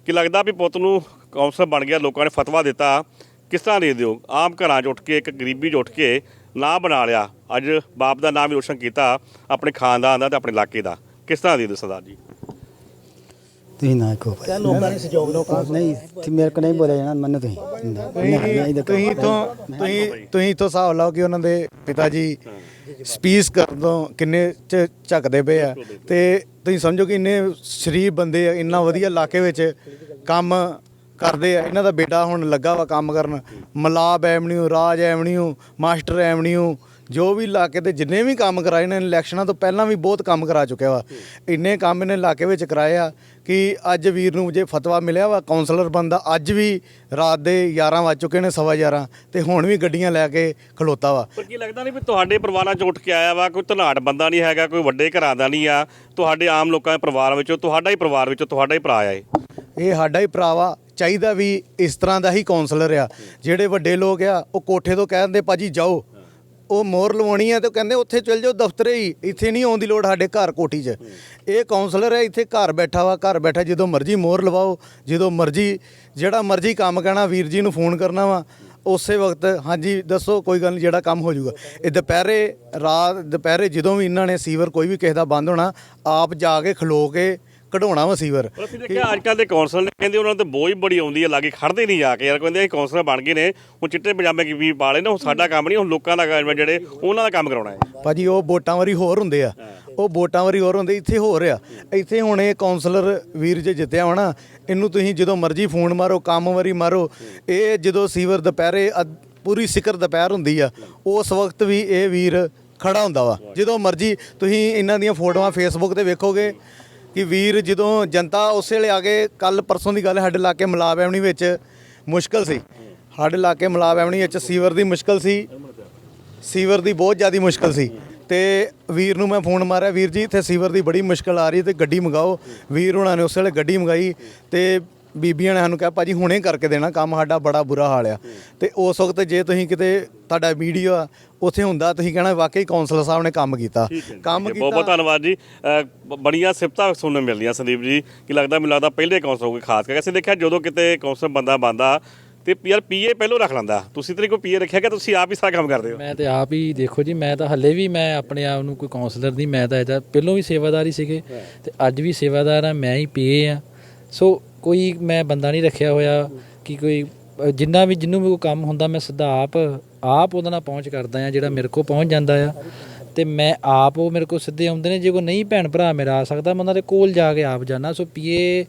ਕਿ ਲੱਗਦਾ ਵੀ ਪੁੱਤ ਨੂੰ ਕੌਂਸਲਰ ਬਣ ਗਿਆ, ਲੋਕਾਂ ਨੇ ਫਤਵਾ ਦਿੱਤਾ, ਕਿਸ ਤਰ੍ਹਾਂ ਦੇ ਦਿਓ? ਆਮ ਘਰਾਂ 'ਚ ਉੱਠ ਕੇ, ਇੱਕ ਗਰੀਬੀ 'ਚ ਉੱਠ ਕੇ ਨਾਂ ਬਣਾ ਲਿਆ। ਅੱਜ ਬਾਪ ਦਾ ਨਾਮ ਵੀ ਰੋਸ਼ਨ ਕੀਤਾ ਆਪਣੇ ਖਾਨਦਾਨ ਦਾ ਤੇ ਆਪਣੇ ਇਲਾਕੇ ਦਾ। ਕਿਸ ਤਰ੍ਹਾਂ ਦੇ ਦਿਓ ਸਰਦਾਰ ਜੀ? ਤੁਸੀਂ ਨਾ ਕਹੋ ਭਾਈ। ਲੋਕਾਂ ਨੇ ਸਹਿਯੋਗ ਲੋਕਾਂ ਨਹੀਂ ਤੇ ਮੇਰੇ ਕੋ ਨਹੀਂ ਬੋਲਿਆ ਜਾਣਾ ਮੈਨੂੰ ਤੁਸੀਂ ਦੇਖੋ ਤੁਸੀਂ ਤੋਂ ਤੁਸੀਂ ਤੁਸੀਂ ਤੋਂ ਹਿਸਾਬ ਲਾਓ ਕਿ ਉਹਨਾਂ ਦੇ ਪਿਤਾ ਜੀ ਸਪੀਚ ਕਰਨ ਤੋਂ ਕਿੰਨੇ ਚ ਝੱਕਦੇ ਪਏ ਆ। ਤੇ ਤੁਸੀਂ ਸਮਝੋ ਕਿ ਇੰਨੇ ਸ਼ਰੀਫ ਬੰਦੇ ਆ ਇੰਨਾ ਵਧੀਆ ਇਲਾਕੇ ਵਿੱਚ ਕੰਮ ਕਰਦੇ ਆ। ਇਹਨਾਂ ਦਾ ਬੇਟਾ ਹੁਣ ਲੱਗਾ ਵਾ ਕੰਮ ਕਰਨ। ਮਲਾਬ avenue Raj avenue master avenue ਜੋ ਵੀ ਇਲਾਕੇ ਦੇ ਜਿੰਨੇ ਵੀ ਕੰਮ ਕਰਾਏ ਨੇ ਇਲੈਕਸ਼ਨਾਂ ਤੋਂ ਪਹਿਲਾਂ ਵੀ ਬਹੁਤ ਕੰਮ ਕਰਾ ਚੁੱਕਿਆ ਵਾ। ਇੰਨੇ ਕੰਮ ਇਹਨੇ ਇਲਾਕੇ ਵਿੱਚ ਕਰਾਏ ਆ ਕਿ ਅੱਜ ਵੀਰ ਨੂੰ ਜੇ ਫਤਵਾ ਮਿਲਿਆ ਵਾ ਕਾਉਂਸਲਰ ਬੰਦਾ ਅੱਜ ਵੀ ਰਾਤ ਦੇ 11 ਵੱਜ ਚੁੱਕੇ ਨੇ ਸਵਾ 11 ਤੇ ਹੁਣ ਵੀ ਗੱਡੀਆਂ ਲੈ ਕੇ ਖਲੋਤਾ ਵਾ। ਪਰ ਕੀ ਲੱਗਦਾ ਨਹੀਂ ਵੀ ਤੁਹਾਡੇ ਪਰਿਵਾਰਾਂ ਚ ਉੱਠ ਕੇ ਆਇਆ ਵਾ ਕੋਈ ਧਨਾੜ ਬੰਦਾ ਨਹੀਂ ਹੈਗਾ ਕੋਈ ਵੱਡੇ ਘਰਾਂ ਦਾ ਨਹੀਂ ਆ ਤੁਹਾਡੇ ਆਮ ਲੋਕਾਂ ਦੇ ਪਰਿਵਾਰ ਵਿੱਚੋਂ ਤੁਹਾਡਾ ਹੀ ਪਰਿਵਾਰ ਵਿੱਚੋਂ ਤੁਹਾਡਾ ਹੀ ਭਰਾ ਆ ਇਹ? ਇਹ ਸਾਡਾ ਹੀ ਭਰਾਵਾ ਚਾਹੀਦਾ ਵੀ ਇਸ ਤਰ੍ਹਾਂ ਦਾ ਹੀ ਕਾਉਂਸਲਰ ਆ। ਜਿਹੜੇ ਵੱਡੇ ਲੋਕ ਆ ਉਹ ਕੋਠੇ ਤੋਂ ਕਹਿੰਦੇ ਭਾਜੀ ਜਾਓ। ਉਹ ਮੋਹਰ ਲਵਾਉਣੀ ਹੈ ਤੇ ਉਹ ਕਹਿੰਦੇ ਉੱਥੇ ਚਲ ਜਾਓ ਦਫ਼ਤਰੇ ਹੀ, ਇੱਥੇ ਨਹੀਂ ਆਉਣ ਦੀ ਲੋੜ ਸਾਡੇ ਘਰ ਕੋਠੀ 'ਚ। ਇਹ ਕਾਉਂਸਲਰ ਹੈ ਇੱਥੇ ਘਰ ਬੈਠਾ ਵਾ, ਘਰ ਬੈਠਾ ਜਦੋਂ ਮਰਜ਼ੀ ਮੋਹਰ ਲਵਾਓ, ਜਦੋਂ ਮਰਜ਼ੀ, ਜਿਹੜਾ ਮਰਜ਼ੀ ਕੰਮ ਕਹਿਣਾ, ਵੀਰ ਜੀ ਨੂੰ ਫੋਨ ਕਰਨਾ ਵਾ, ਉਸੇ ਵਕਤ, ਹਾਂਜੀ, ਦੱਸੋ, ਕੋਈ ਗੱਲ ਨਹੀਂ, ਜਿਹੜਾ ਕੰਮ ਹੋ ਜਾਊਗਾ। ਇਹ ਦੁਪਹਿਰੇ ਰਾਤ, ਦੁਪਹਿਰੇ ਜਦੋਂ ਵੀ ਇਹਨਾਂ ਨੇ ਸੀਵਰ ਕੋਈ ਵੀ ਕਿਸੇ ਦਾ ਬੰਦ ਹੋਣਾ, ਆਪ ਜਾ ਕੇ ਖਲੋ ਕੇ ਕਢਾਉਣਾ ਵਾ ਸੀਵਰ। ਅਸੀਂ ਦੇਖਿਆ ਅੱਜ ਕੱਲ੍ਹ ਦੇ ਕੌਂਸਲ ਨੇ ਕਹਿੰਦੇ ਉਹਨਾਂ ਤੇ ਬੋਝ ਬੜੀ ਆਉਂਦੀ ਹੈ ਲਾਗੇ ਖੜਦੇ ਨਹੀਂ ਜਾ ਕੇ। ਯਾਰ ਕਹਿੰਦੇ ਅਸੀਂ ਕੌਂਸਲਰ ਬਣ ਗਏ ਨੇ ਹੁਣ ਚਿੱਟੇ ਪਜਾਮੇ ਕੀ ਵੀ ਪਾ ਲਏ ਨੇ ਹੁਣ ਸਾਡਾ ਕੰਮ ਨਹੀਂ ਹੁਣ ਲੋਕਾਂ ਦਾ ਕੰਮ ਹੈ ਜਿਹੜੇ ਉਹਨਾਂ ਦਾ ਕੰਮ ਕਰਾਉਣਾ ਹੈ। ਭਾਜੀ ਉਹ ਵੋਟਾਂ ਵਾਰੀ ਹੋਰ ਹੁੰਦੇ ਆ। ਉਹ ਵੋਟਾਂ ਵਾਰੀ ਹੋਰ ਹੁੰਦੇ ਇੱਥੇ ਹੋਰ ਆ। ਇੱਥੇ ਹੁਣ ਇਹ ਕਾਉਂਸਲਰ ਵੀਰ ਜੇ ਜਿੱਤਿਆ ਹੋਣਾ ਇਹਨੂੰ ਤੁਸੀਂ ਜਦੋਂ ਮਰਜ਼ੀ ਫੋਨ ਮਾਰੋ ਕੰਮ ਵਾਰੀ ਮਾਰੋ। ਇਹ ਜਦੋਂ ਸੀਵਰ ਦੁਪਹਿਰੇ ਪੂਰੀ ਸਿਕਰ ਦੁਪਹਿਰ ਹੁੰਦੀ ਆ ਉਸ ਵਕਤ ਵੀ ਇਹ ਵੀਰ ਖੜਾ ਹੁੰਦਾ ਵਾ। ਜਦੋਂ ਮਰਜ਼ੀ ਤੁਸੀਂ ਇਹਨਾਂ ਦੀਆਂ ਫੋਟੋਆਂ ਫੇਸਬੁੱਕ ਤੇ ਵੇਖੋਗੇ ਕਿ ਵੀਰ ਜਦੋਂ ਜਨਤਾ ਉਸੇ ਵੇਲੇ ਆ ਕੇ ਕੱਲ ਪਰਸੋਂ ਦੀ ਗੱਲ ਸਾਡੇ ਇਲਾਕੇ ਮਲਾਬ ਐਵਣੀ ਵਿੱਚ ਮੁਸ਼ਕਲ ਸੀ। ਸਾਡੇ ਇਲਾਕੇ ਮਲਾਬ ਐਵਣੀ ਵਿੱਚ ਸੀਵਰ ਦੀ ਮੁਸ਼ਕਲ ਸੀ। ਸੀਵਰ ਦੀ ਬਹੁਤ ਜ਼ਿਆਦਾ ਮੁਸ਼ਕਲ ਸੀ। ਤੇ ਵੀਰ ਨੂੰ ਮੈਂ ਫੋਨ ਮਾਰਿਆ, ਵੀਰ ਜੀ, ਇੱਥੇ ਸੀਵਰ ਦੀ ਬੜੀ ਮੁਸ਼ਕਲ ਆ ਰਹੀ ਹੈ ਤੇ ਗੱਡੀ ਮੰਗਾਓ। ਵੀਰ ਉਹਨਾਂ ਨੇ ਉਸ ਵੇਲੇ ਗੱਡੀ ਮੰਗਾਈ ਤੇ ਬੀਬੀਆਂ ਨੇ ਸਾਨੂੰ ਕਿਹਾ ਭਾਜੀ ਹੁਣੇ ਕਰਕੇ ਦੇਣਾ ਕੰਮ ਸਾਡਾ ਬੜਾ ਬੁਰਾ ਹਾਲ ਆ। ਤੇ ਉਸ ਵਕਤ ਜੇ ਤੁਸੀਂ ਕਿਤੇ ਤੁਹਾਡਾ ਵੀਡੀਓ ਆ ਉੱਥੇ ਹੁੰਦਾ ਤੁਸੀਂ ਕਹਿਣਾ ਵਾਕਈ ਕਾਉਂਸਲਰ ਸਾਹਿਬ ਨੇ ਕੰਮ ਕੀਤਾ। ਕੰਮ ਬਹੁਤ ਬਹੁਤ ਕੀਤਾ। ਧੰਨਵਾਦ ਜੀ। ਬੜੀਆਂ ਸਿਫਤਾਂ ਸੁਣਨ ਨੂੰ ਮਿਲਦੀਆਂ ਸੰਦੀਪ ਜੀ ਕਿ ਲੱਗਦਾ ਮੈਨੂੰ ਲੱਗਦਾ ਪਹਿਲੇ ਕੌਂਸਲ ਹੋਗੇ ਖਾਸ ਕਰਕੇ। ਅਸੀਂ ਦੇਖਿਆ ਜਦੋਂ ਕਿਤੇ ਕੌਂਸਲ ਬੰਦਾ ਬੰਦਾ ਤੇ ਯਾਰ ਪੀਏ ਪਹਿਲੋਂ ਰੱਖ ਲੈਂਦਾ। ਤੁਸੀਂ ਤੇ ਕੋਈ ਪੀਏ ਰੱਖਿਆ ਕਿ ਤੁਸੀਂ ਆਪ ਹੀ ਸਾਰਾ ਕੰਮ ਕਰਦੇ ਹੋ? ਮੈਂ ਤੇ ਆਪ ਹੀ ਦੇਖੋ ਜੀ ਮੈਂ ਤਾਂ ਹੱਲੇ ਵੀ ਮੈਂ ਆਪਣੇ ਆਪ ਨੂੰ ਕੋਈ ਕਾਉਂਸਲਰ ਨਹੀਂ ਮੈਂ ਤਾਂ ਇਹਦਾ ਪਹਿਲੋਂ ਵੀ ਸੇਵਾਦਾਰ ਹੀ ਸੀਗੇ। ਤੇ ਅੱਜ ਵੀ ਸੇਵਾਦਾਰ ਆ ਮੈਂ ਹੀ ਪੀਏ ਆ। ਸੋ ਕੋਈ ਮੈਂ ਬੰਦਾ ਨਹੀਂ ਰੱਖਿਆ ਹੋਇਆ ਕਿ ਕੋਈ ਜਿੰਨਾ ਵੀ, ਜਿੰਨੂੰ ਵੀ ਕੋਈ ਕੰਮ ਹੁੰਦਾ ਮੈਂ ਸਿੱਧਾ ਆਪ ਆਪ ਉਹਦੇ ਨਾਲ ਪਹੁੰਚ ਕਰਦਾ ਆ ਜਿਹੜਾ ਮੇਰੇ ਕੋਲ ਪਹੁੰਚ ਜਾਂਦਾ ਆ। ਤੇ ਮੈਂ ਆਪ ਉਹ ਮੇਰੇ ਕੋਲ ਸਿੱਧੇ ਆਉਂਦੇ ਨੇ, ਜੇ ਕੋਈ ਨਹੀਂ ਭੈਣ ਭਰਾ ਮੇਰਾ ਆ ਸਕਦਾ, ਮੈਂ ਉਹਨਾਂ ਦੇ ਕੋਲ ਜਾ ਕੇ ਆਪ ਜਾਣਾ ਸੋ ਪੀਏ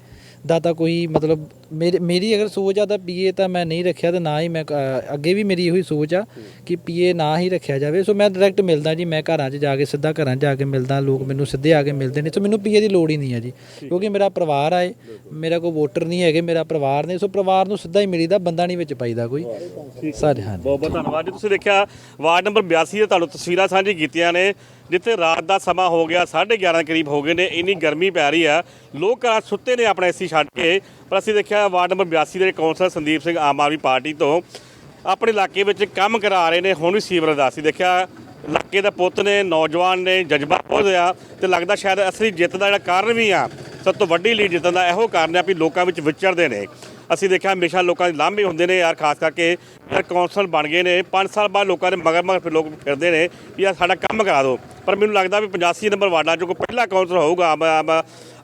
ਦਾ ਤਾਂ ਕੋਈ ਮਤਲਬ ਮੇਰੀ ਮੇਰੀ ਅਗਰ ਸੋਚ ਆ ਤਾਂ ਪੀਏ ਤਾਂ ਮੈਂ ਨਹੀਂ ਰੱਖਿਆ ਤੇ ਨਾ ਹੀ ਮੈਂ ਅ, ਅੱਗੇ ਵੀ ਮੇਰੀ ਇਹੋ ਹੀ ਸੋਚ ਆ ਕਿ ਪੀਏ ਨਾ ਹੀ ਰੱਖਿਆ ਜਾਵੇ। ਸੋ ਮੈਂ ਡਾਇਰੈਕਟ ਮਿਲਦਾ ਜੀ ਮੈਂ ਘਰਾਂ 'ਚ ਜਾ ਕੇ ਸਿੱਧਾ ਘਰਾਂ 'ਚ ਜਾ ਕੇ ਮਿਲਦਾ ਲੋਕ ਮੈਨੂੰ ਸਿੱਧੇ ਆ ਕੇ ਮਿਲਦੇ ਨੇ। ਸੋ ਮੈਨੂੰ ਪੀਏ ਦੀ ਲੋੜ ਹੀ ਨਹੀਂ ਹੈ ਜੀ ਕਿਉਂਕਿ ਮੇਰਾ ਪਰਿਵਾਰ ਆਏ ਮੇਰਾ ਕੋਈ ਵੋਟਰ ਨਹੀਂ ਹੈਗੇ ਮੇਰਾ ਪਰਿਵਾਰ ਨੇ ਸੋ ਪਰਿਵਾਰ ਨੂੰ ਸਿੱਧਾ ਹੀ ਮਿਲੀਦਾ ਬੰਦਾ ਨਹੀਂ ਵਿੱਚ ਪਾਈਦਾ ਕੋਈ। ਸਾਰੇ ਹਾਂ ਬਹੁਤ ਬਹੁਤ ਧੰਨਵਾਦ ਜੀ। ਤੁਸੀਂ ਦੇਖਿਆ ਵਾਰਡ ਨੰਬਰ 82 ਦੇ ਤੁਹਾਨੂੰ ਤਸਵੀਰਾਂ ਸਾਂਝੀ ਕੀਤੀਆਂ ਨੇ ਜਿੱਥੇ ਰਾਤ ਦਾ ਸਮਾਂ ਹੋ ਗਿਆ 11:30 ਕਰੀਬ ਹੋ ਗਏ ਨੇ। ਇੰਨੀ ਗਰਮੀ ਪੈ ਰਹੀ ਆ। ਲੋਕ ਘਰਾਂ ਸੁੱਤੇ ਨੇ ਆਪਣੇ ਏਸੀ ਛੱਡ ਕੇ। ਪਰ ਅਸੀਂ ਦੇਖਿਆ ਵਾਰਡ ਨੰਬਰ 82 ਦੇ ਕੌਂਸਲਰ ਸੰਦੀਪ ਸਿੰਘ ਆਮ ਆਦਮੀ ਪਾਰਟੀ ਤੋਂ ਆਪਣੇ ਇਲਾਕੇ ਵਿੱਚ ਕੰਮ ਕਰਾ ਰਹੇ ਨੇ, ਹੁਣ ਵੀ ਸੀਵਰ ਦਾ ਅਸੀਂ ਦੇਖਿਆ ਇਲਾਕੇ ਦਾ ਪੁੱਤ ਨੇ, ਨੌਜਵਾਨ ਨੇ, ਜਜ਼ਬਾ ਬਹੁਤ ਆ ਤੇ ਲੱਗਦਾ ਸ਼ਾਇਦ ਅਸਲੀ ਜਿੱਤ ਦਾ ਜਿਹੜਾ ਕਾਰਨ ਵੀ ਆ, ਸਭ ਤੋਂ ਵੱਡੀ ਲੀਡ ਜਿੱਤਣ ਦਾ ਇਹੋ ਕਾਰਨ ਆ ਵੀ ਲੋਕਾਂ ਵਿੱਚ ਵਿਚਰਦੇ ਨੇ। ਅਸੀਂ ਦੇਖਿਆ ਹਮੇਸ਼ਾ ਲੋਕਾਂ ਦੇ ਲਾਂਭੇ ਹੁੰਦੇ ਨੇ ਯਾਰ, ਖਾਸ ਕਰਕੇ ਯਾਰ ਕੌਂਸਲ ਬਣ ਗਏ ਨੇ। 5 ਸਾਲ ਬਾਅਦ ਲੋਕਾਂ ਦੇ ਮਗਰ ਮਗਰ ਫਿਰ ਲੋਕ ਫਿਰਦੇ ਨੇ ਵੀ ਯਾਰ ਸਾਡਾ ਕੰਮ ਕਰਾ ਦਿਓ। ਪਰ ਮੈਨੂੰ ਲੱਗਦਾ ਵੀ 85 ਨੰਬਰ ਵਾਰਡਾਂ 'ਚੋਂ ਕੋਈ ਪਹਿਲਾ ਕੌਂਸਲ ਹੋਊਗਾ ਆਮ ਆਮ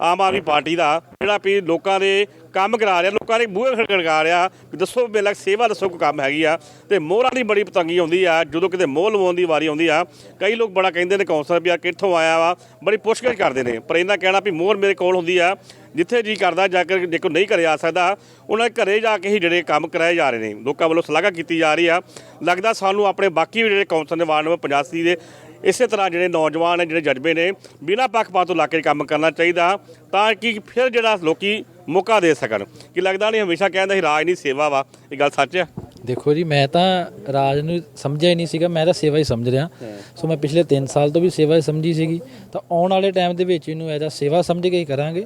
ਆਮ ਆਦਮੀ ਪਾਰਟੀ ਦਾ, ਜਿਹੜਾ ਵੀ ਲੋਕਾਂ ਦੇ ਕੰਮ ਕਰਾ ਰਿਹਾ, ਲੋਕਾਂ ਦੇ ਬੂਹੇ ਖੜਕਾ ਰਿਹਾ ਵੀ ਦੱਸੋ ਮੇਲਾ ਸੇਵਾ ਦੱਸੋ ਕੋਈ ਕੰਮ ਹੈਗੀ ਆ। ਤੇ ਮੋਹਰਾਂ ਦੀ ਬੜੀ ਪਤੰਗੀ ਆਉਂਦੀ ਆ, ਜਦੋਂ ਕਿਤੇ ਮੋਹ ਲਵਾਉਣ ਦੀ ਵਾਰੀ ਆਉਂਦੀ ਆ, ਕਈ ਲੋਕ ਬੜਾ ਕਹਿੰਦੇ ਨੇ ਕੌਂਸਲਰ ਵੀ ਆ ਕਿੱਥੋਂ ਆਇਆ ਵਾ, ਬੜੀ ਪੁੱਛਗਿੱਛ ਕਰਦੇ ਨੇ, ਪਰ ਇਹਨਾਂ ਕਹਿਣਾ ਵੀ ਮੋਹਰ ਮੇਰੇ ਕੋਲ ਹੁੰਦੀ ਆ, ਜਿੱਥੇ ਜੀ ਕਰਦਾ, ਜਾ ਕੇ ਜੇ ਨਹੀਂ ਘਰੇ ਆ ਸਕਦਾ, ਉਹਨਾਂ ਦੇ ਘਰੇ ਜਾ ਕੇ ਹੀ ਜਿਹੜੇ ਕੰਮ ਕਰਾਏ ਜਾ ਰਹੇ ਨੇ, ਲੋਕਾਂ ਵੱਲੋਂ ਸਲਾਘਾ ਕੀਤੀ ਜਾ ਰਹੀ ਆ। ਲੱਗਦਾ ਸਾਨੂੰ ਆਪਣੇ ਬਾਕੀ ਵੀ ਜਿਹੜੇ ਕੌਂਸਲ ਨੇ, ਵਾਰਡ ਨੰਬਰ 85 ਦੇ, ਇਸੇ ਤਰ੍ਹਾਂ ਜਿਹੜੇ ਨੌਜਵਾਨ ਨੇ, ਜਿਹੜੇ ਜਜ਼ਬੇ ਨੇ, ਬਿਨਾਂ ਪੱਖਪਾਤ ਤੋਂ ਲਾ ਕੇ ਕੰਮ ਕਰਨਾ ਚਾਹੀਦਾ, ਤਾਂ ਕਿ ਫਿਰ ਜਿਹੜਾ ਲੋਕੀ ਮੌਕਾ ਦੇ ਸਕਣ। ਕਿ ਲੱਗਦਾ ਨਹੀਂ ਹਮੇਸ਼ਾ ਕਹਿੰਦਾ ਸੀ ਰਾਜ ਨਹੀਂ ਸੇਵਾ ਵਾ। ਇਹ ਗੱਲ ਸੱਚ ਆ? ਦੇਖੋ ਜੀ ਮੈਂ ਤਾਂ ਰਾਜ ਨੂੰ ਸਮਝਿਆ ਹੀ ਨਹੀਂ ਸੀਗਾ ਮੈਂ ਤਾਂ ਸੇਵਾ ਹੀ ਸਮਝ ਰਿਹਾ। ਸੋ ਮੈਂ ਪਿਛਲੇ 3 ਸਾਲ ਤੋਂ ਵੀ ਸੇਵਾ ਹੀ ਸਮਝੀ ਸੀਗੀ। ਤਾਂ ਆਉਣ ਵਾਲੇ ਟਾਈਮ ਦੇ ਵਿੱਚ ਇਹਨੂੰ ਐਜ਼ ਸੇਵਾ ਸਮਝ ਕੇ ਹੀ ਕਰਾਂਗੇ।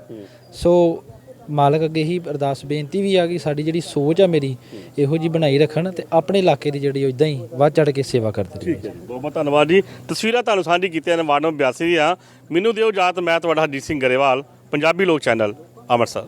ਸੋ ਮਾਲਕ ਅੱਗੇ ਹੀ ਅਰਦਾਸ ਬੇਨਤੀ ਵੀ ਆ ਗਈ ਸਾਡੀ ਜਿਹੜੀ ਸੋਚ ਆ ਮੇਰੀ ਇਹੋ ਜੀ ਬਣਾਈ ਰੱਖਣ ਤੇ ਆਪਣੇ ਇਲਾਕੇ ਦੀ ਜਿਹੜੀ ਇਦਾਂ ਹੀ ਵੱਧ ਚੜ ਕੇ ਸੇਵਾ ਕਰਦੇ ਰਹੋ ਬਹੁਤ ਬਹੁਤ ਧੰਨਵਾਦ ਜੀ। ਤਸਵੀਰਾਂ ਤੁਹਾਨੂੰ ਸਾਂਝੀ ਕੀਤੀਆਂ ਨੇ ਵਾਰਡ ਨੰਬਰ 82 ਦੀਆਂ। ਮੈਨੂੰ ਦਿਓ ਇਜਾਜ਼ਤ ਮੈਂ ਤੁਹਾਡਾ ਹਰਜੀਤ ਸਿੰਘ ਗਰੇਵਾਲ ਪੰਜਾਬੀ ਲੋਕ ਚੈਨਲ ਅੰਮ੍ਰਿਤਸਰ।